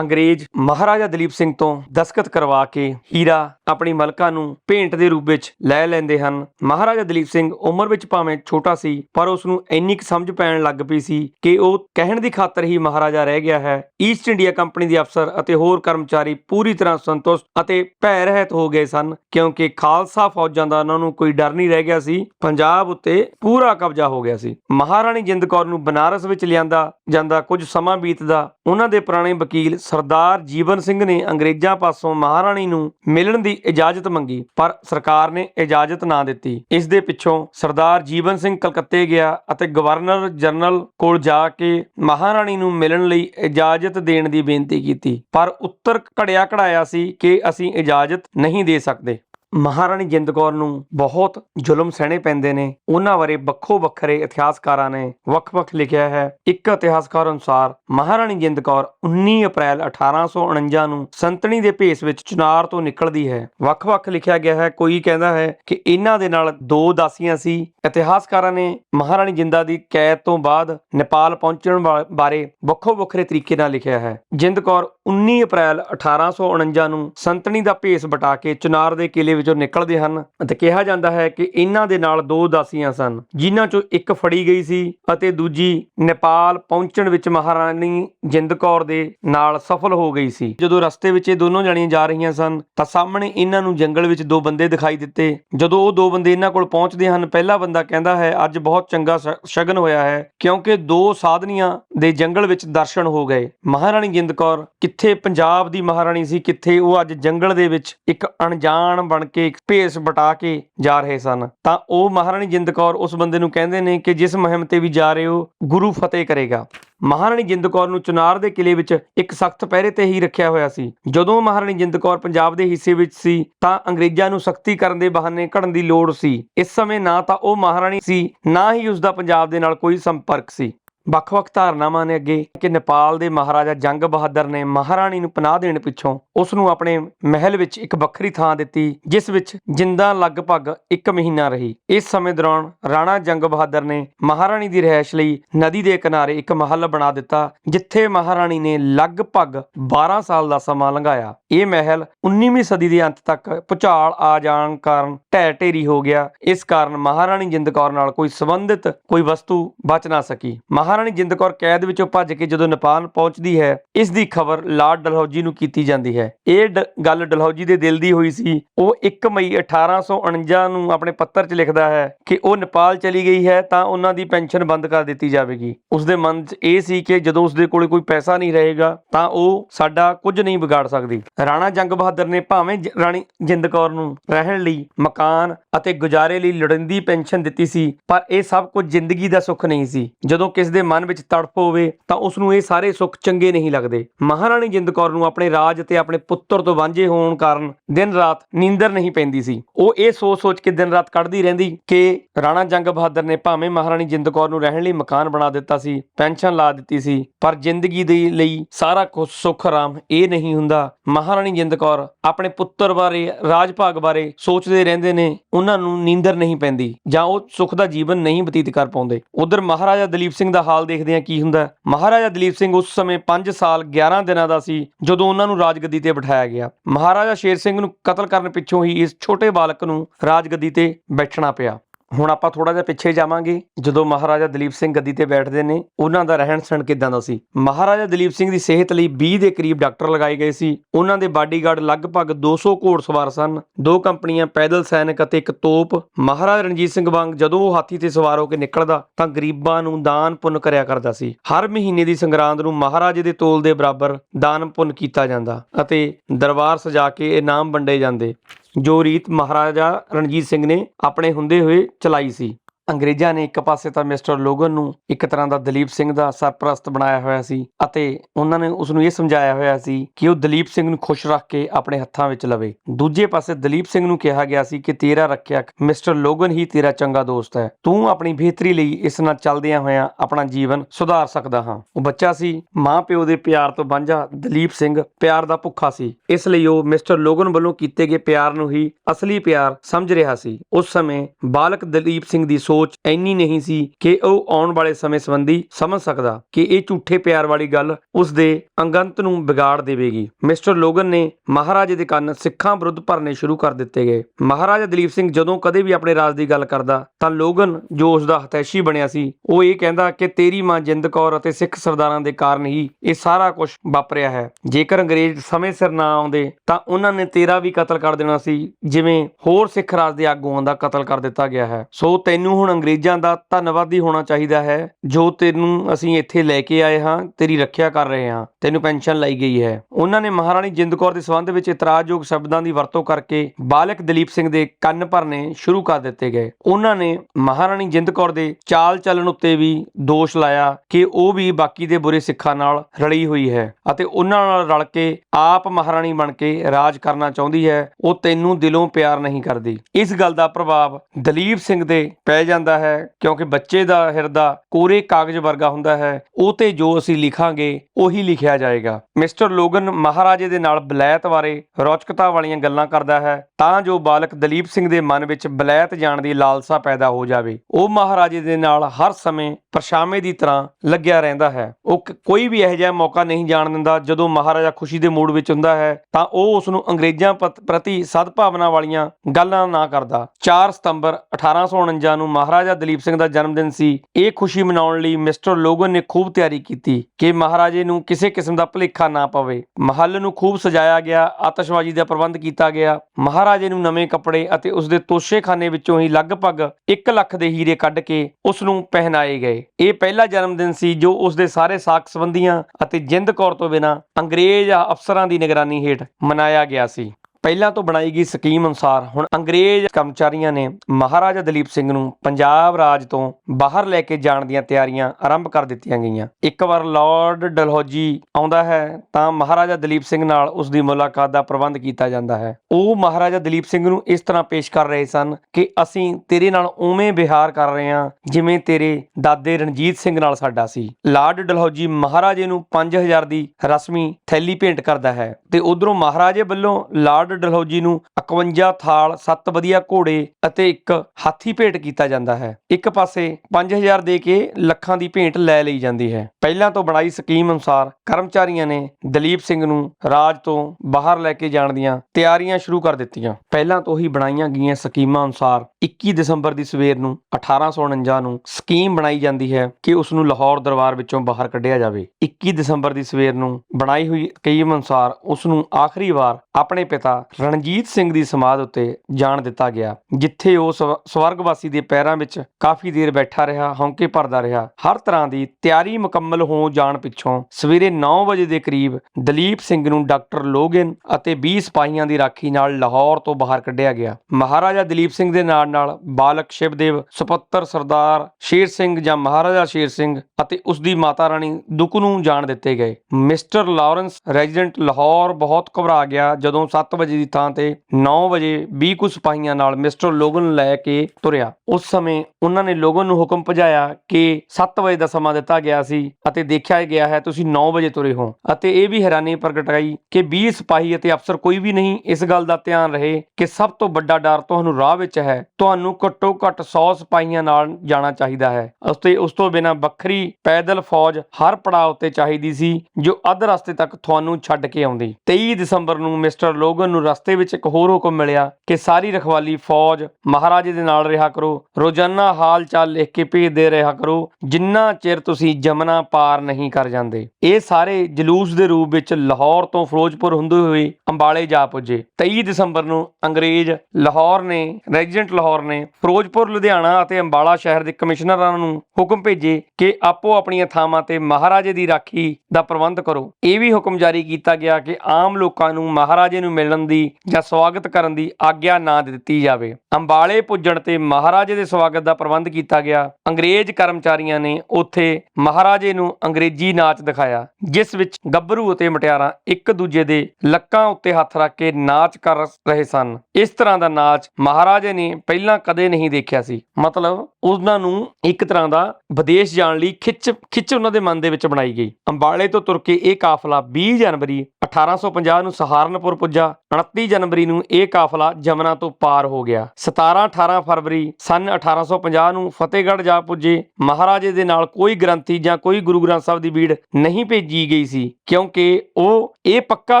ਅੰਗਰੇਜ਼ ਮਹਾਰਾਜਾ ਦਲੀਪ ਸਿੰਘ ਤੋਂ ਦਸਖਤ ਕਰਵਾ ਕੇ ਹੀਰਾ ਆਪਣੀ ਮਲਕਾ ਨੂੰ ਭੇਂਟ ਦੇ ਰੂਪ ਵਿੱਚ ਲੈ ਲੈਂਦੇ ਹਨ। ਮਹਾਰਾਜਾ ਦਲੀਪ ਸਿੰਘ ਉਮਰ ਵਿੱਚ ਭਾਵੇਂ ਛੋਟਾ ਸੀ, ਪਰ ਉਸ ਨੂੰ ਇੰਨੀ ਕੁ ਸਮਝ ਪੈਣ ਲੱਗ ਪਈ ਸੀ ਕਿ ਉਹ ਕਹਿਣ ਦੀ ਖਾਤਰ ਹੀ ਮਹਾਰਾਜਾ ਰਹਿ ਗਿਆ ਹੈ। ਈਸਟ ਇੰਡੀਆ ਕੰਪਨੀ ਦੇ ਅਫਸਰ ਅਤੇ ਹੋਰ ਕਰਮਚਾਰੀ ਪੂਰੀ ਤਰ੍ਹਾਂ ਸੰਤੁਸ਼ਟ ਅਤੇ ਭੈ ਰਹਿਤ ਹੋ ਗਏ ਸਨ, ਕਿਉਂਕਿ ਖਾਲਸਾ ਫੌਜਾਂ ਦਾ ਉਹਨਾਂ ਨੂੰ ਕੋਈ ਡਰ ਨਹੀਂ ਰਹਿ ਗਿਆ ਸੀ। ਪੰਜਾਬ ਉੱਤੇ ਪੂਰਾ ਕਬਜ਼ਾ ਹੋ ਗਿਆ ਸੀ। ਮਹਾਰਾਣੀ ਜਿੰਦ ਕੌਰ ਨੂੰ ਬਨਾਰਸ ਵਿੱਚ ਲਿਆਂਦਾ ਜਾਂਦਾ ਕੁਝ ਸਮਾਂ ਬੀਤਦਾ ਉਹਨਾਂ ਦੇ ਪੁਰਾਣੇ ਵਕੀਲ ਸਰਦਾਰ ਜੀਵਨ ਸਿੰਘ ਨੇ ਅੰਗਰੇਜ਼ਾਂ ਪਾਸੋਂ ਮਹਾਰਾਣੀ ਨੂੰ ਮਿਲਣ ਦੀ ਇਜਾਜ਼ਤ ਮੰਗੀ, ਪਰ ਸਰਕਾਰ ਨੇ ਇਜਾਜ਼ਤ ਨਾ ਦਿੱਤੀ। ਇਸ ਦੇ ਪਿੱਛੋਂ ਸਰਦਾਰ ਜੀਵਨ ਸਿੰਘ ਕਲਕੱਤੇ ਗਿਆ ਅਤੇ ਗਵਰਨਰ ਜਨਰਲ ਕੋਲ ਜਾ ਕੇ ਮਹਾਰਾਣੀ ਨੂੰ ਮਿਲਣ ਲਈ ਇਜਾਜ਼ਤ ਦੇਣ ਦੀ ਬੇਨਤੀ ਕੀਤੀ, ਪਰ ਉੱਤਰ ਘੜਿਆ ਘੜਾਇਆ ਸੀ ਕਿ ਅਸੀਂ ਇਜਾਜ਼ਤ ਨਹੀਂ ਦੇ ਸਕਦੇ। ਮਹਾਰਾਣੀ ਜਿੰਦ ਕੌਰ ਨੂੰ ਬਹੁਤ ਜ਼ੁਲਮ ਸਹਿਣੇ ਪੈਂਦੇ ਨੇ। ਉਹਨਾਂ ਬਾਰੇ ਵੱਖੋ ਵੱਖਰੇ ਇਤਿਹਾਸਕਾਰਾਂ ਨੇ ਵੱਖ-ਵੱਖ ਲਿਖਿਆ ਹੈ। ਇੱਕ ਇਤਿਹਾਸਕਾਰ ਅਨੁਸਾਰ ਮਹਾਰਾਣੀ ਜਿੰਦ ਕੌਰ 19 ਅਪ੍ਰੈਲ 1849 ਨੂੰ ਸੰਤਣੀ ਦੇ ਭੇਸ ਵਿੱਚ ਚੁਨਾਰ ਤੋਂ ਨਿਕਲਦੀ ਹੈ। ਵੱਖ-ਵੱਖ ਲਿਖਿਆ ਗਿਆ ਹੈ। ਕੋਈ ਕਹਿੰਦਾ ਹੈ ਕਿ ਇਹਨਾਂ ਦੇ ਨਾਲ ਦੋ ਦਾਸੀਆਂ ਸੀ। ਇਤਿਹਾਸਕਾਰਾਂ ਨੇ ਮਹਾਰਾਣੀ ਜਿੰਦਾ ਦੀ ਕੈਦ ਤੋਂ ਬਾਅਦ ਨੇਪਾਲ ਪਹੁੰਚਣ ਵਾ- ਬਾਰੇ ਵੱਖੋ ਵੱਖਰੇ ਤਰੀਕੇ ਨਾਲ ਲਿਖਿਆ ਹੈ। ਜਿੰਦ ਕੌਰ 19 ਅਪ੍ਰੈਲ 1849 ਨੂੰ ਸੰਤਣੀ ਦਾ ਭੇਸ ਬਟਾ ਕੇ ਚਨਾਰ ਦੇ ਕਿਲੇ ਵਿੱਚੋਂ ਨਿਕਲਦੇ ਹਨ ਅਤੇ ਕਿਹਾ ਜਾਂਦਾ ਹੈ ਕਿ ਇਹਨਾਂ ਦੇ ਨਾਲ ਦੋ ਦਾਸੀਆਂ ਸਨ, ਜਿਨ੍ਹਾਂ ਚੋਂ ਇੱਕ ਫੜੀ ਗਈ ਸੀ ਅਤੇ ਦੂਜੀ ਨੇਪਾਲ ਪਹੁੰਚਣ ਵਿੱਚ ਮਹਾਰਾਣੀ ਜਿੰਦ ਕੌਰ ਦੇ ਨਾਲ ਸਫਲ ਹੋ ਗਈ ਸੀ। ਜਦੋਂ ਰਸਤੇ ਵਿੱਚ ਇਹ ਦੋਨੋਂ ਜਣੀਆਂ ਜਾ ਰਹੀਆਂ ਸਨ, ਤਾਂ ਸਾਹਮਣੇ ਇਹਨਾਂ ਨੂੰ ਜੰਗਲ ਵਿੱਚ ਦੋ ਬੰਦੇ ਦਿਖਾਈ ਦਿੱਤੇ। ਜਦੋਂ ਉਹ ਦੋ ਬੰਦੇ ਇਹਨਾਂ ਕੋਲ ਪਹੁੰਚਦੇ ਹਨ, ਪਹਿਲਾ ਬੰਦਾ ਕਹਿੰਦਾ ਹੈ, ਅੱਜ ਬਹੁਤ ਚੰਗਾ ਸ਼- ਸ਼ਗਨ ਹੋਇਆ ਹੈ, ਕਿਉਂਕਿ ਦੋ ਸਾਧਨੀਆਂ ਦੇ ਜੰਗਲ ਵਿੱਚ ਦਰਸ਼ਨ ਹੋ ਗਏ। ਮਹਾਰਾਣੀ ਜਿੰਦ ਕੌਰ ਕਿੱਥੇ ਪੰਜਾਬ ਦੀ ਮਹਾਰਾਣੀ ਸੀ, ਕਿੱਥੇ ਉਹ ਅੱਜ ਜੰਗਲ ਦੇ ਵਿੱਚ ਇੱਕ ਅਣਜਾਣ ਬਣ ਕੇ ਇੱਕ ਭੇਸ ਬਟਾ ਕੇ ਜਾ ਰਹੇ ਸਨ। ਤਾਂ ਉਹ ਮਹਾਰਾਣੀ ਜਿੰਦ ਕੌਰ ਉਸ ਬੰਦੇ ਨੂੰ ਕਹਿੰਦੇ ਨੇ ਕਿ ਜਿਸ ਮੁਹਿੰਮ ਤੇ ਵੀ ਜਾ ਰਹੇ ਹੋ, ਗੁਰੂ ਫਤਿਹ ਕਰੇਗਾ। ਮਹਾਰਾਣੀ ਜਿੰਦ ਕੌਰ ਨੂੰ ਚੁਨਾਰ ਦੇ ਕਿਲੇ ਵਿੱਚ ਇੱਕ ਸਖਤ ਪਹਿਰੇ ਤੇ ਹੀ ਰੱਖਿਆ ਹੋਇਆ ਸੀ। ਜਦੋਂ ਮਹਾਰਾਣੀ ਜਿੰਦ ਕੌਰ ਪੰਜਾਬ ਦੇ ਹਿੱਸੇ ਵਿੱਚ ਸੀ, ਤਾਂ ਅੰਗਰੇਜ਼ਾਂ ਨੂੰ ਸਖਤੀ ਕਰਨ ਦੇ ਬਹਾਨੇ ਘੜਨ ਦੀ ਲੋੜ ਸੀ। ਇਸ ਸਮੇਂ ਨਾ ਤਾਂ ਉਹ ਮਹਾਰਾਣੀ ਸੀ, ਨਾ ਹੀ ਉਸ ਦਾ ਪੰਜਾਬ ਦੇ ਨਾਲ ਕੋਈ ਸੰਪਰਕ ਸੀ। ਵੱਖ-ਵੱਖ ਧਾਰਨਾਵਾਂ ਨੇ ਅੱਗੇ ਕਿ ਨੇਪਾਲ ਦੇ ਮਹਾਰਾਜਾ ਜੰਗ ਬਹਾਦਰ ਨੇ ਮਹਾਰਾਣੀ ਨੂੰ ਪਨਾਹ ਦੇਣ ਪਿੱਛੋਂ ਉਸ ਨੂੰ ਆਪਣੇ ਮਹਿਲ ਵਿੱਚ ਇੱਕ ਵੱਖਰੀ ਥਾਂ ਦਿੱਤੀ, ਜਿਸ ਵਿੱਚ ਜਿੰਦਾ ਲਗਭਗ 1 ਮਹੀਨਾ ਰਹੀ। ਇਸ ਸਮੇਂ ਦੌਰਾਨ ਰਾਣਾ ਜੰਗ ਬਹਾਦਰ ਨੇ ਮਹਾਰਾਣੀ ਦੀ ਰਿਹਾਇਸ਼ ਲਈ ਨਦੀ ਦੇ ਕਿਨਾਰੇ ਇੱਕ ਮਹੱਲ ਬਣਾ ਦਿੱਤਾ, ਜਿੱਥੇ ਮਹਾਰਾਣੀ ਨੇ ਲਗਭਗ 12 ਸਾਲ ਦਾ ਸਮਾਂ ਲੰਘਾਇਆ। ਇਹ ਮਹਿਲ 19ਵੀਂ ਸਦੀ ਦੇ ਅੰਤ ਤੱਕ ਭੁਚਾਲ ਆ ਜਾਣ ਕਾਰਨ ਢਹਿ ਢੇਰੀ ਹੋ ਗਿਆ। ਇਸ ਕਾਰਨ ਮਹਾਰਾਣੀ ਜਿੰਦ ਕੌਰ ਨਾਲ ਕੋਈ ਸੰਬੰਧਿਤ ਕੋਈ ਵਸਤੂ ਬਚ ਨਾ ਸਕੀ। ਮਹਾਰਾਣੀ ਜਿੰਦ ਕੌਰ ਕੈਦ ਵਿੱਚੋਂ ਭੱਜ ਕੇ ਜਦੋਂ ਨੇਪਾਲ ਪਹੁੰਚਦੀ ਹੈ, ਇਸ ਦੀ ਖਬਰ ਲਾਰਡ ਡਲਹੌਜੀ ਨੂੰ ਕੀਤੀ ਜਾਂਦੀ ਹੈ। ਇਹ ਗੱਲ ਡਲਹੌਜੀ ਦੇ ਦਿਲ ਦੀ ਹੋਈ ਸੀ। ਉਹ 1 ਮਈ 1849 ਨੂੰ ਆਪਣੇ ਪੱਤਰ 'ਚ ਲਿਖਦਾ ਹੈ ਕਿ ਉਹ ਨੇਪਾਲ ਚਲੀ ਗਈ ਹੈ ਤਾਂ ਉਹਨਾਂ ਦੀ ਪੈਨਸ਼ਨ ਬੰਦ ਕਰ ਦਿੱਤੀ ਜਾਵੇਗੀ। ਉਸ ਦੇ ਮਨ 'ਚ ਇਹ ਸੀ ਕਿ ਜਦੋਂ ਉਸ ਦੇ ਕੋਲੇ ਕੋਈ ਪੈਸਾ ਨਹੀਂ ਰਹੇਗਾ ਤਾਂ ਉਹ ਸਾਡਾ ਕੁਝ ਨਹੀਂ ਵਿਗਾੜ ਸਕਦੀ। ਰਾਣਾ ਜੰਗ ਬਹਾਦਰ ਨੇ ਭਾਵੇਂ ਰਾਣੀ ਜਿੰਦ ਕੌਰ ਨੂੰ ਰਹਿਣ ਲਈ ਮਕਾਨ ਅਤੇ ਗੁਜ਼ਾਰੇ ਲਈ ਲੋੜੀਂਦੀ ਪੈਨਸ਼ਨ ਦਿੱਤੀ ਸੀ, ਪਰ ਇਹ ਸਭ ਕੁਝ ਜ਼ਿੰਦਗੀ ਦਾ ਸੁੱਖ ਨਹੀਂ ਸੀ। ਜਦੋਂ ਕਿਸ ਦੇ ਮਨ ਵਿੱਚ ਤੜਪ ਹੋਵੇ ਤਾਂ ਉਸ ਨੂੰ ਇਹ ਸਾਰੇ ਸੁੱਖ ਚੰਗੇ ਨਹੀਂ ਲੱਗਦੇ। ਮਹਾਰਾਣੀ ਜਿੰਦ ਕੌਰ ਨੂੰ ਆਪਣੇ ਰਾਜ ਤੇ ਆਪਣੇ ਪੁੱਤਰ ਤੋਂ ਵਾਂਝੇ ਹੋਣ ਕਾਰਨ ਦਿਨ ਰਾਤ ਨੀਂਦਰ ਨਹੀਂ ਪੈਂਦੀ ਸੀ। ਉਹ ਇਹ ਸੋਚ-ਸੋਚ ਕੇ ਦਿਨ ਰਾਤ ਕੱਢਦੀ ਰਹਿੰਦੀ ਕਿ ਰਾਣਾ ਜੰਗ ਬਹਾਦਰ ਨੇ ਭਾਵੇਂ ਮਹਾਰਾਣੀ ਜਿੰਦ ਕੌਰ ਨੂੰ ਰਹਿਣ ਲਈ ਮਕਾਨ ਬਣਾ ਦਿੱਤਾ ਸੀ, ਪੈਨਸ਼ਨ ਲਾ ਦਿੱਤੀ ਸੀ, ਪਰ ਜ਼ਿੰਦਗੀ ਦੇ ਲਈ ਸਾਰਾ ਕੁਝ ਸੁੱਖ ਆਰਾਮ ਇਹ ਨਹੀਂ ਹੁੰਦਾ। ਮਹਾਰਾਣੀ ਜਿੰਦ ਕੌਰ ਆਪਣੇ ਪੁੱਤਰ ਬਾਰੇ ਰਾਜ ਭਾਗ ਬਾਰੇ ਸੋਚਦੇ ਰਹਿੰਦੇ ਨੇ, ਉਹਨਾਂ ਨੂੰ ਨੀਂਦਰ ਨਹੀਂ ਪੈਂਦੀ ਜਾਂ ਉਹ ਸੁੱਖ ਦਾ ਜੀਵਨ ਨਹੀਂ ਬਤੀਤ ਕਰ ਪਾਉਂਦੇ। ਉਧਰ ਮਹਾਰਾਜਾ ਦਲੀਪ ਸਿੰਘ ਦਾ ਹਾਲ ਦੇਖਦੇ ਹਾਂ ਕੀ ਹੁੰਦਾ ਮਹਾਰਾਜਾ ਦਲੀਪ ਸਿੰਘ ਉਸ ਸਮੇਂ 5 ਸਾਲ 11 ਦਿਨਾਂ ਦਾ ਸੀ, ਜਦੋਂ ਉਹਨਾਂ ਨੂੰ ਰਾਜਗੱਦੀ ਤੇ ਬਿਠਾਇਆ ਗਿਆ। ਮਹਾਰਾਜਾ ਸ਼ੇਰ ਸਿੰਘ ਨੂੰ ਕਤਲ ਕਰਨ ਪਿੱਛੋਂ ਹੀ ਇਸ ਛੋਟੇ ਬਾਲਕ ਨੂੰ ਰਾਜਗੱਦੀ ਤੇ ਬੈਠਣਾ ਪਿਆ। ਹੁਣ ਆਪਾਂ ਥੋੜਾ ਜਿਹਾ ਪਿੱਛੇ ਜਾਵਾਂਗੇ, ਜਦੋਂ ਮਹਾਰਾਜਾ ਦਲੀਪ ਸਿੰਘ ਗੱਦੀ ਤੇ ਬੈਠਦੇ ਨੇ, ਉਹਨਾਂ ਦਾ ਰਹਿਣ ਸਹਿਣ ਕਿਦਾਂ ਦਾ ਸੀ? ਮਹਾਰਾਜਾ ਦਲੀਪ ਸਿੰਘ ਦੀ ਸਿਹਤ ਲਈ 20 ਦੇ ਕਰੀਬ ਡਾਕਟਰ ਲਗਾਏ ਗਏ ਸੀ। ਉਹਨਾਂ ਦੇ ਬਾਡੀਗਾਰਡ ਲਗਭਗ 200 ਘੋੜਸਵਾਰ ਸਨ। ਦੋ ਕੰਪਨੀਆਂ, ਪੈਦਲ ਸੈਨਿਕ ਅਤੇ ਇੱਕ ਤੋਪ। ਮਹਾਰਾਜਾ ਰਣਜੀਤ ਸਿੰਘ ਵਾਂਗ ਜਦੋਂ ਉਹ ਹਾਥੀ ਤੇ ਸਵਾਰ ਹੋ ਕੇ ਨਿਕਲਦਾ, ਤਾਂ ਗਰੀਬਾਂ ਨੂੰ ਦਾਨ ਪੁੰਨ ਕਰਿਆ ਕਰਦਾ ਸੀ। ਹਰ ਮਹੀਨੇ ਦੀ ਸੰਗਰਾਂਦ ਨੂੰ ਮਹਾਰਾਜੇ ਦੇ ਤੋਲ ਦੇ ਬਰਾਬਰ ਦਾਨ ਪੁੰਨ ਕੀਤਾ ਜਾਂਦਾ ਅਤੇ ਦਰਬਾਰ ਸਜਾ ਕੇ ਇਨਾਮ ਵੰਡੇ ਜਾਂਦੇ। ਜੋ ਰੀਤ ਮਹਾਰਾਜਾ ਰਣਜੀਤ ਸਿੰਘ ਨੇ ਆਪਣੇ ਹੁੰਦੇ ਹੋਏ ਚਲਾਈ ਸੀ। ਅੰਗਰੇਜ਼ਾਂ ਨੇ ਇੱਕ ਪਾਸੇ ਤਾਂ ਮਿਸਟਰ ਲੋਗਨ ਨੂੰ ਇੱਕ ਤਰ੍ਹਾਂ ਦਾ ਦਲੀਪ ਸਿੰਘ ਦਾ ਸਰਪ੍ਰਸਤ ਬਣਾਇਆ ਹੋਇਆ ਸੀ ਅਤੇ ਉਹਨਾਂ ਨੇ ਉਸ ਨੂੰ ਇਹ ਸਮਝਾਇਆ ਹੋਇਆ ਸੀ ਕਿ ਉਹ ਦਲੀਪ ਸਿੰਘ ਨੂੰ ਖੁਸ਼ ਰੱਖ ਕੇ ਆਪਣੇ ਹੱਥਾਂ ਵਿੱਚ ਲਵੇ। ਦੂਜੇ ਪਾਸੇ ਦਲੀਪ ਸਿੰਘ ਨੂੰ ਕਿਹਾ ਗਿਆ ਸੀ ਕਿ ਤੇਰਾ ਰੱਖਿਅਕ ਮਿਸਟਰ ਲੋਗਨ ਹੀ ਤੇਰਾ ਚੰਗਾ ਦੋਸਤ ਹੈ। ਤੂੰ ਆਪਣੀ ਬਿਹਤਰੀ ਲਈ ਇਸ ਨਾਲ ਚੱਲਦਿਆਂ ਹੋਇਆਂ ਆਪਣਾ ਜੀਵਨ ਸੁਧਾਰ ਸਕਦਾ ਹਾਂ। ਉਹ ਬੱਚਾ ਸੀ ਮਾਂ ਪਿਓ ਦੇ ਪਿਆਰ ਤੋਂ ਵਾਂਝਾ ਦਲੀਪ ਸਿੰਘ ਪਿਆਰ ਦਾ ਭੁੱਖਾ ਸੀ। ਇਸ ਲਈ ਉਹ ਮਿਸਟਰ ਲੋਗਨ ਵੱਲੋਂ ਕੀਤੇ ਗਏ ਪਿਆਰ ਨੂੰ ਹੀ ਅਸਲੀ ਪਿਆਰ ਸਮਝ ਰਿਹਾ ਸੀ। ਉਸ ਸਮੇਂ ਬਾਲਕ ਦਲੀਪ ਸਿੰਘ ਦੀ ਸੋਚ ਇੰਨੀ ਨਹੀਂ ਸੀ ਕਿ ਉਹ ਆਉਣ ਵਾਲੇ ਸਮੇਂ ਸੰਬੰਧੀ ਸਮਝ ਸਕਦਾ ਕਿ ਇਹ ਝੂਠੇ ਪਿਆਰ ਵਾਲੀ ਗੱਲ ਉਸ ਦੇ ਅੰਗੰਤ ਨੂੰ ਵਿਗਾੜ ਦੇਵੇਗੀ। ਮਿਸਟਰ ਲੋਗਨ ਨੇ ਮਹਾਰਾਜੇ ਦੇ ਕੰਨ ਸਿੱਖਾਂ ਵਿਰੁੱਧ ਭਰਨੇ ਸ਼ੁਰੂ ਕਰ ਦਿੱਤੇ ਗਏ। ਮਹਾਰਾਜਾ ਦਲੀਪ ਸਿੰਘ ਜਦੋਂ ਕਦੇ ਵੀ ਆਪਣੇ ਰਾਜ ਦੀ ਗੱਲ ਕਰਦਾ, ਤਾਂ ਲੋਗਨ ਜੋ ਉਸ ਦਾ ਹਤੈਸ਼ੀ ਬਣਿਆ ਸੀ, ਉਹ ਇਹ ਕਹਿੰਦਾ ਕਿ ਤੇਰੀ ਮਾਂ ਜਿੰਦ ਕੌਰ ਅਤੇ ਸਿੱਖ ਸਰਦਾਰਾਂ ਦੇ ਕਾਰਨ ਹੀ ਇਹ ਸਾਰਾ ਕੁਝ ਵਾਪਰਿਆ ਹੈ। ਜੇਕਰ ਅੰਗਰੇਜ਼ ਸਮੇਂ ਸਿਰ ਨਾ ਆਉਂਦੇ, ਤਾਂ ਉਹਨਾਂ ਨੇ ਤੇਰਾ ਵੀ ਕਤਲ ਕਰ ਦੇਣਾ ਸੀ, ਜਿਵੇਂ ਹੋਰ ਸਿੱਖ ਰਾਜ ਦੇ ਆਗੂਆਂ ਦਾ ਕਤਲ ਕਰ ਦਿੱਤਾ ਗਿਆ ਹੈ। ਸੋ ਤੈਨੂੰ ਹੁਣ ਅੰਗਰੇਜ਼ਾਂ ਦਾ ਧੰਨਵਾਦੀ ਹੋਣਾ ਚਾਹੀਦਾ ਹੈ, ਜੋ ਤੈਨੂੰ ਅਸੀਂ ਇੱਥੇ ਲੈ ਕੇ ਆਏ ਹਾਂ, ਤੇਰੀ ਰੱਖਿਆ ਕਰ ਰਹੇ ਹਾਂ, ਤੈਨੂੰ ਪੈਨਸ਼ਨ ਲਈ ਗਈ ਹੈ। ਉਹਨਾਂ ਨੇ ਮਹਾਰਾਣੀ ਜਿੰਦ ਕੌਰ ਦੇ ਸੰਬੰਧ ਵਿੱਚ ਇਤਰਾਜ਼ਯੋਗ ਸ਼ਬਦਾਂ ਦੀ ਵਰਤੋਂ ਕਰਕੇ ਬਾਲਕ ਦਲੀਪ ਸਿੰਘ ਦੇ ਕੰਨ ਭਰਨੇ ਸ਼ੁਰੂ ਕਰ ਦਿੱਤੇ ਗਏ। ਉਹਨਾਂ ਨੇ ਮਹਾਰਾਣੀ ਜਿੰਦ ਕੌਰ ਦੇ ਚਾਲ ਚੱਲਣ ਉੱਤੇ ਵੀ ਦੋਸ਼ ਲਾਇਆ ਕਿ ਉਹ ਵੀ ਬਾਕੀ ਦੇ ਬੁਰੇ ਸਿੱਖਾਂ ਨਾਲ ਰਲੀ ਹੋਈ ਹੈ ਅਤੇ ਉਹਨਾਂ ਨਾਲ ਰਲ ਕੇ ਆਪ ਮਹਾਰਾਣੀ ਬਣ ਕੇ ਰਾਜ ਕਰਨਾ ਚਾਹੁੰਦੀ ਹੈ, ਉਹ ਤੈਨੂੰ ਦਿਲੋਂ ਪਿਆਰ ਨਹੀਂ ਕਰਦੀ। ਇਸ ਗੱਲ ਦਾ ਪ੍ਰਭਾਵ ਦਲੀਪ ਸਿੰਘ ਦੇ ਪੈ ਜਾਂਦਾ ਹੈ, ਕਿਉਂਕਿ ਬੱਚੇ ਦਾ ਹਿਰਦਾ ਕੋਰੇ ਕਾਗਜ਼ ਵਰਗਾ ਹੁੰਦਾ ਹੈ, ਉਹ ਤੇ ਜੋ ਅਸੀਂ ਲਿਖਾਂਗੇ, ਉਹੀ ਲਿਖਿਆ ਜਾਏਗਾ। ਮਿਸਟਰ ਲੋਗਨ ਮਹਾਰਾਜੇ ਦੇ ਨਾਲ ਬਲੈਤ ਬਾਰੇ ਰੌਚਕਤਾ ਵਾਲੀਆਂ ਗੱਲਾਂ ਕਰਦਾ ਹੈ, ਤਾਂ ਜੋ ਬਾਲਕ ਦਲੀਪ ਸਿੰਘ ਦੇ ਮਨ ਵਿੱਚ ਬਲੈਤ ਜਾਣ ਦੀ ਲਾਲਸਾ ਪੈਦਾ ਹੋ ਜਾਵੇ। ਉਹ ਮਹਾਰਾਜੇ ਦੇ ਨਾਲ ਹਰ ਸਮੇਂ ਪਰਛਾਵੇਂ ਦੀ ਤਰ੍ਹਾਂ ਲੱਗਿਆ ਰਹਿੰਦਾ ਹੈ। ਉਹ ਕੋਈ ਵੀ ਇਹੋ ਜਿਹਾ ਮੌਕਾ ਨਹੀਂ ਜਾਣ ਦਿੰਦਾ, ਜਦੋਂ ਮਹਾਰਾਜਾ ਖੁਸ਼ੀ ਦੇ ਮੂਡ ਵਿੱਚ ਹੁੰਦਾ ਹੈ, ਤਾਂ ਉਹ ਉਸ ਨੂੰ ਅੰਗਰੇਜ਼ਾਂ ਪ੍ਰਤੀ ਸਦਭਾਵਨਾ ਵਾਲੀਆਂ ਗੱਲਾਂ ਨਾ ਕਰਦਾ। 4 ਸਤੰਬਰ 1849 ਨੂੰ ਮਹਾਰਾਜਾ ਦਲੀਪ ਸਿੰਘ ਦਾ ਜਨਮ ਦਿਨ ਸੀ। ਇਹ ਖੁਸ਼ੀ ਮਨਾਉਣ ਲਈ ਮਿਸਟਰ ਲੋਗਨ ਨੇ ਖੂਬ ਤਿਆਰੀ ਕੀਤੀ ਕਿ ਮਹਾਰਾਜੇ ਨੂੰ ਕਿਸੇ ਕਿਸਮ ਦਾ ਭੁਲੇਖਾ ਨਾ ਪਵੇ। ਮਹੱਲ ਨੂੰ ਖੂਬ ਸਜਾਇਆ ਗਿਆ, ਆਤਿਸ਼ਬਾਜ਼ੀ ਦਾ ਪ੍ਰਬੰਧ ਕੀਤਾ ਗਿਆ। ਮਹਾਰਾਜੇ ਨੂੰ ਨਵੇਂ ਕੱਪੜੇ ਅਤੇ ਉਸ ਦੇ ਤੋਸ਼ੇਖਾਨੇ ਵਿੱਚੋਂ ਹੀ ਲਗਭਗ 1 ਲੱਖ ਦੇ ਹੀਰੇ ਕੱਢ ਕੇ ਉਸ ਨੂੰ ਪਹਿਨਾਏ ਗਏ। ਇਹ ਪਹਿਲਾ ਜਨਮ ਦਿਨ ਸੀ ਜੋ ਉਸ ਦੇ ਸਾਰੇ ਸਾਕ ਸੰਬੰਧੀਆਂ ਅਤੇ ਜਿੰਦ ਕੌਰ ਤੋਂ ਬਿਨਾਂ ਅੰਗਰੇਜ਼ ਅਫਸਰਾਂ ਦੀ ਨਿਗਰਾਨੀ ਹੇਠ ਮਨਾਇਆ ਗਿਆ ਸੀ। ਪਹਿਲਾਂ ਤੋਂ ਬਣਾਈ ਗਈ ਸਕੀਮ ਅਨੁਸਾਰ ਹੁਣ ਅੰਗਰੇਜ਼ ਕਰਮਚਾਰੀਆਂ ਨੇ ਮਹਾਰਾਜਾ ਦਲੀਪ ਸਿੰਘ ਨੂੰ ਪੰਜਾਬ ਰਾਜ ਤੋਂ ਬਾਹਰ ਲੈ ਕੇ ਜਾਣ ਦੀਆਂ ਤਿਆਰੀਆਂ ਆਰੰਭ ਕਰ ਦਿੱਤੀਆਂ ਗਈਆਂ। ਇੱਕ ਵਾਰ ਲਾਰਡ ਡਲਹੌਜੀ ਆਉਂਦਾ ਹੈ ਤਾਂ ਮਹਾਰਾਜਾ ਦਲੀਪ ਸਿੰਘ ਨਾਲ ਉਸ ਦੀ ਮੁਲਾਕਾਤ ਦਾ ਪ੍ਰਬੰਧ ਕੀਤਾ ਜਾਂਦਾ ਹੈ। ਉਹ ਮਹਾਰਾਜਾ ਦਲੀਪ ਸਿੰਘ ਨੂੰ ਇਸ ਤਰ੍ਹਾਂ ਪੇਸ਼ ਕਰ ਰਹੇ ਸਨ ਕਿ ਅਸੀਂ ਤੇਰੇ ਨਾਲ ਉਵੇਂ ਵਿਹਾਰ ਕਰ ਰਹੇ ਹਾਂ ਜਿਵੇਂ ਤੇਰੇ ਦਾਦੇ ਰਣਜੀਤ ਸਿੰਘ ਨਾਲ ਸਾਡਾ ਸੀ। ਲਾਰਡ ਡਲਹੌਜੀ ਮਹਾਰਾਜੇ ਨੂੰ 5000 ਦੀ ਰਸਮੀ ਥੈਲੀ ਭੇਂਟ ਕਰਦਾ ਹੈ ਤੇ ਉਧਰੋਂ ਮਹਾਰਾਜੇ ਵੱਲੋਂ ਲਾਰਡ ਡਲਹੌਜੀ ਨੂੰ 51 ਥਾਲ 7 ਵਧੀਆ ਘੋੜੇ ਅਤੇ ਇੱਕ ਹਾਥੀ ਭੇਟ ਕੀਤਾ ਜਾਂਦਾ ਹੈ। ਇੱਕ ਪਾਸੇ 5000 ਦੇ ਕੇ ਲੱਖਾਂ ਦੀ ਭੇਟ ਲੈ ਲਈ ਜਾਂਦੀ ਹੈ। ਪਹਿਲਾਂ ਤੋਂ ਬਣਾਈ ਸਕੀਮ ਅਨੁਸਾਰ ਕਰਮਚਾਰੀਆਂ ਨੇ ਦਲੀਪ ਸਿੰਘ ਨੂੰ ਰਾਜ ਤੋਂ ਬਾਹਰ ਲੈ ਕੇ ਜਾਣ ਦੀਆਂ ਤਿਆਰੀਆਂ ਸ਼ੁਰੂ ਕਰ ਦਿੱਤੀਆਂ। ਪਹਿਲਾਂ ਤੋਂ ਹੀ ਬਣਾਈਆਂ ਗਈਆਂ ਸਕੀਮਾਂ ਅਨੁਸਾਰ 21 ਦਸੰਬਰ ਦੀ ਸਵੇਰ ਨੂੰ 1849 ਨੂੰ ਸਕੀਮ ਬਣਾਈ ਜਾਂਦੀ ਹੈ ਕਿ ਉਸ ਨੂੰ ਲਾਹੌਰ ਦਰਬਾਰ ਵਿੱਚੋਂ ਬਾਹਰ ਕੱਢਿਆ ਜਾਵੇ। 21 ਦਸੰਬਰ ਦੀ ਸਵੇਰ ਨੂੰ ਬਣਾਈ ਹੋਈ ਸਕੀਮ ਅਨੁਸਾਰ ਉਸ ਨੂੰ ਆਖਰੀ ਵਾਰ ਆਪਣੇ ਪਿਤਾ ਰਣਜੀਤ ਸਿੰਘ ਦੀ ਸਮਾਧ ਉੱਤੇ ਜਾਣ ਦਿੱਤਾ ਗਿਆ, ਜਿੱਥੇ ਉਹ ਸਵ- ਸਵਰਗਵਾਸੀ ਦੇ ਪੈਰਾਂ ਵਿੱਚ ਕਾਫੀ ਦੇਰ ਬੈਠਾ ਰਿਹਾ, ਹੌਂਕੇ ਭਰਦਾ ਰਿਹਾ। ਹਰ ਤਰ੍ਹਾਂ ਦੀ ਤਿਆਰੀ ਮੁਕੰਮਲ ਹੋ ਜਾਣ ਪਿੱਛੋਂ ਸਵੇਰੇ 9 ਵਜੇ ਦੇ ਕਰੀਬ ਦਲੀਪ ਸਿੰਘ ਨੂੰ ਡਾਕਟਰ ਲੋਗਨ ਅਤੇ 20 ਸਿਪਾਹੀਆਂ ਦੀ ਰਾਖੀ ਨਾਲ ਲਾਹੌਰ ਤੋਂ ਬਾਹਰ ਕੱਢਿਆ ਗਿਆ। ਮਹਾਰਾਜਾ ਦਲੀਪ ਸਿੰਘ ਦੇ ਨਾਲ ਨਾਲ ਬਾਲਕ ਸ਼ਿਵਦੇਵ, ਸੁਪੱਤਰ ਸਰਦਾਰ ਸ਼ੇਰ ਸਿੰਘ ਜਾਂ ਮਹਾਰਾਜਾ ਸ਼ੇਰ ਸਿੰਘ ਅਤੇ ਉਸ ਦੀ ਮਾਤਾ ਰਾਣੀ ਦੁੱਕ ਨੂੰ ਜਾਣ ਦਿੱਤੇ ਗਏ। ਮਿਸਟਰ ਲਾਰੈਂਸ ਰੈਜ਼ੀਡੈਂਟ ਲਾਹੌਰ ਬਹੁਤ ਘਬਰਾ ਗਿਆ ਜਦੋਂ 7 ਵਜੇ ਦੀ ਥਾਂ ਤੇ 9 ਵਜੇ 20 ਕੁ ਸਿਪਾਹੀਆਂ ਨਾਲ ਮਿਸਟਰ ਲੋਗਨ ਨੂੰ ਲੈ ਕੇ ਤੁਰਿਆ। ਉਸ ਸਮੇਂ ਉਹਨਾਂ ਨੇ ਲੋਗਨ ਨੂੰ ਹੁਕਮ ਭਜਾਇਆ ਕਿ 7 ਵਜੇ ਦਾ ਸਮਾਂ ਦਿੱਤਾ ਗਿਆ ਸੀ ਅਤੇ ਦੇਖਿਆ ਗਿਆ ਹੈ ਤੁਸੀਂ 9 ਵਜੇ ਤੁਰੇ ਹੋ। ਅਤੇ ਇਹ ਵੀ ਹੈਰਾਨੀ ਪ੍ਰਗਟਾਈ ਕਿ 20 ਸਿਪਾਹੀ ਅਤੇ ਅਫਸਰ ਕੋਈ ਵੀ ਨਹੀਂ ਇਸ ਗੱਲ ਦਾ ਧਿਆਨ ਰਹੇ ਕਿ ਸਭ ਤੋਂ ਵੱਡਾ ਡਰ ਤੁਹਾਨੂੰ ਰਾਹ ਵਿੱਚ ਹੈ। ਤੁਹਾਨੂੰ ਘੱਟੋ ਘੱਟ 100 ਸਿਪਾਹੀਆਂ ਨਾਲ ਜਾਣਾ ਚਾਹੀਦਾ ਹੈ। ਅਤੇ ਉਸ ਤੋਂ ਬਿਨਾਂ ਵੱਖਰੀ ਪੈਦਲ ਫੌਜ ਹਰ ਪੜਾਅ ਉੱਤੇ ਚਾਹੀਦੀ ਸੀ ਜੋ ਅੱਧ ਰਸਤੇ ਤੱਕ ਤੁਹਾਨੂੰ ਛੱਡ ਕੇ ਆਉਂਦੀ। 23 ਦਸੰਬਰ ਨੂੰ ਮਿਸਟਰ ਲੋਗਨ ਨੂੰ ਰਸਤੇ ਵਿੱਚ ਇੱਕ ਹੋਰ ਹੁਕਮ ਮਿਲਿਆ ਕਿ ਸਾਰੀ ਰਖਵਾਲੀ ਫੌਜ ਮਹਾਰਾਜੇ ਦੇ ਨਾਲ ਰਿਹਾ ਕਰੋ, ਰੋਜ਼ਾਨਾ ਹਾਲ ਚਾਲ ਲਿਖ ਕੇ ਭੇਜਦੇ ਰਿਹਾ ਕਰੋ, ਜਿੰਨਾ ਚਿਰ ਤੁਸੀਂ ਜਮਨਾ ਪਾਰ ਨਹੀਂ ਕਰ ਜਾਂਦੇ। ਇਹ ਸਾਰੇ ਜਲੂਸ ਦੇ ਰੂਪ ਵਿੱਚ ਲਾਹੌਰ ਤੋਂ ਫਿਰੋਜ਼ਪੁਰ ਹੁੰਦੇ ਹੋਏ ਅੰਬਾਲੇ ਜਾ ਪੁੱਜੇ। 23 ਦਸੰਬਰ ਨੂੰ ਅੰਗਰੇਜ਼ ਲਾਹੌਰ ਨੇ, ਰੈਜ਼ੀਡੈਂਟ ਲਾਹੌਰ ਨੇ ਫਿਰੋਜ਼ਪੁਰ, ਲੁਧਿਆਣਾ ਅਤੇ ਅੰਬਾਲਾ ਸ਼ਹਿਰ ਦੇ ਕਮਿਸ਼ਨਰਾਂ ਨੂੰ ਹੁਕਮ ਭੇਜੇ ਕਿ ਆਪੋ ਆਪਣੀਆਂ ਥਾਵਾਂ ਤੇ ਮਹਾਰਾਜੇ ਦੀ ਰਾਖੀ ਦਾ ਪ੍ਰਬੰਧ ਕਰੋ। ਇਹ ਵੀ ਹੁਕਮ ਜਾਰੀ ਕੀਤਾ ਗਿਆ ਕਿ ਆਮ ਲੋਕਾਂ ਨੂੰ ਮਹਾਰਾਜੇ ਨੂੰ ਮਿਲਣ ਦੀ ਜਾਂ ਸਵਾਗਤ ਕਰਨ ਦੀ ਆਗਿਆ ਨਾ ਦਿੱਤੀ ਜਾਵੇ। ਅੰਬਾਲੇ ਪੁੱਜਣ ਤੇ ਮਹਾਰਾਜੇ ਦੇ ਸਵਾਗਤ ਦਾ ਪ੍ਰਬੰਧ ਕੀਤਾ ਗਿਆ। ਅੰਗਰੇਜ਼ ਕਰਮਚਾਰੀਆਂ ਨੇ ਉੱਥੇ ਮਹਾਰਾਜੇ ਨੂੰ ਅੰਗਰੇਜ਼ੀ ਨਾਚ ਦਿਖਾਇਆ, ਜਿਸ ਵਿੱਚ ਗੱਭਰੂ ਅਤੇ ਮਟਿਆਰਾਂ ਇੱਕ ਦੂਜੇ ਦੇ ਲੱਕਾਂ ਉੱਤੇ ਹੱਥ ਰੱਖ ਕੇ ਨਾਚ ਕਰ ਰਹੇ ਸਨ। ਇਸ ਤਰ੍ਹਾਂ ਦਾ ਨਾਚ ਮਹਾਰਾਜੇ ਨੇ ਪਹਿਲਾਂ ਕਦੇ ਨਹੀਂ ਦੇਖਿਆ ਸੀ। ਮਤਲਬ ਉਹਨਾਂ ਨੂੰ ਇੱਕ ਤਰ੍ਹਾਂ ਦਾ ਵਿਦੇਸ਼ ਜਾਣ ਲਈ ਖਿੱਚ ਖਿੱਚ ਉਹਨਾਂ ਦੇ ਮਨ ਦੇ ਵਿੱਚ ਬਣਾਈ ਗਈ। ਅੰਬਾਲੇ ਤੋਂ ਤੁਰ ਕੇ ਇਹ ਕਾਫਲਾ 20 ਜਨਵਰੀ 1850 ਨੂੰ ਸਹਾਰਨਪੁਰ ਪੁੱਜਾ। 29 ਜਨਵਰੀ ਨੂੰ ਇਹ ਕਾਫਲਾ ਜਮਨਾ ਤੋਂ ਪਾਰ ਹੋ ਗਿਆ। 17 18 ਫਰਵਰੀ ਸਨ 1850 ਨੂੰ ਫਤਿਹਗੜ੍ਹ ਜਾ ਪੁੱਜੇ। ਮਹਾਰਾਜੇ ਦੇ ਨਾਲ ਕੋਈ ਗ੍ਰੰਥੀ ਜਾਂ ਕੋਈ ਗੁਰੂ ਗ੍ਰੰਥ ਸਾਹਿਬ ਦੀ ਬੀੜ ਨਹੀਂ ਭੇਜੀ ਗਈ ਸੀ, ਕਿਉਂਕਿ ਉਹ ਇਹ ਪੱਕਾ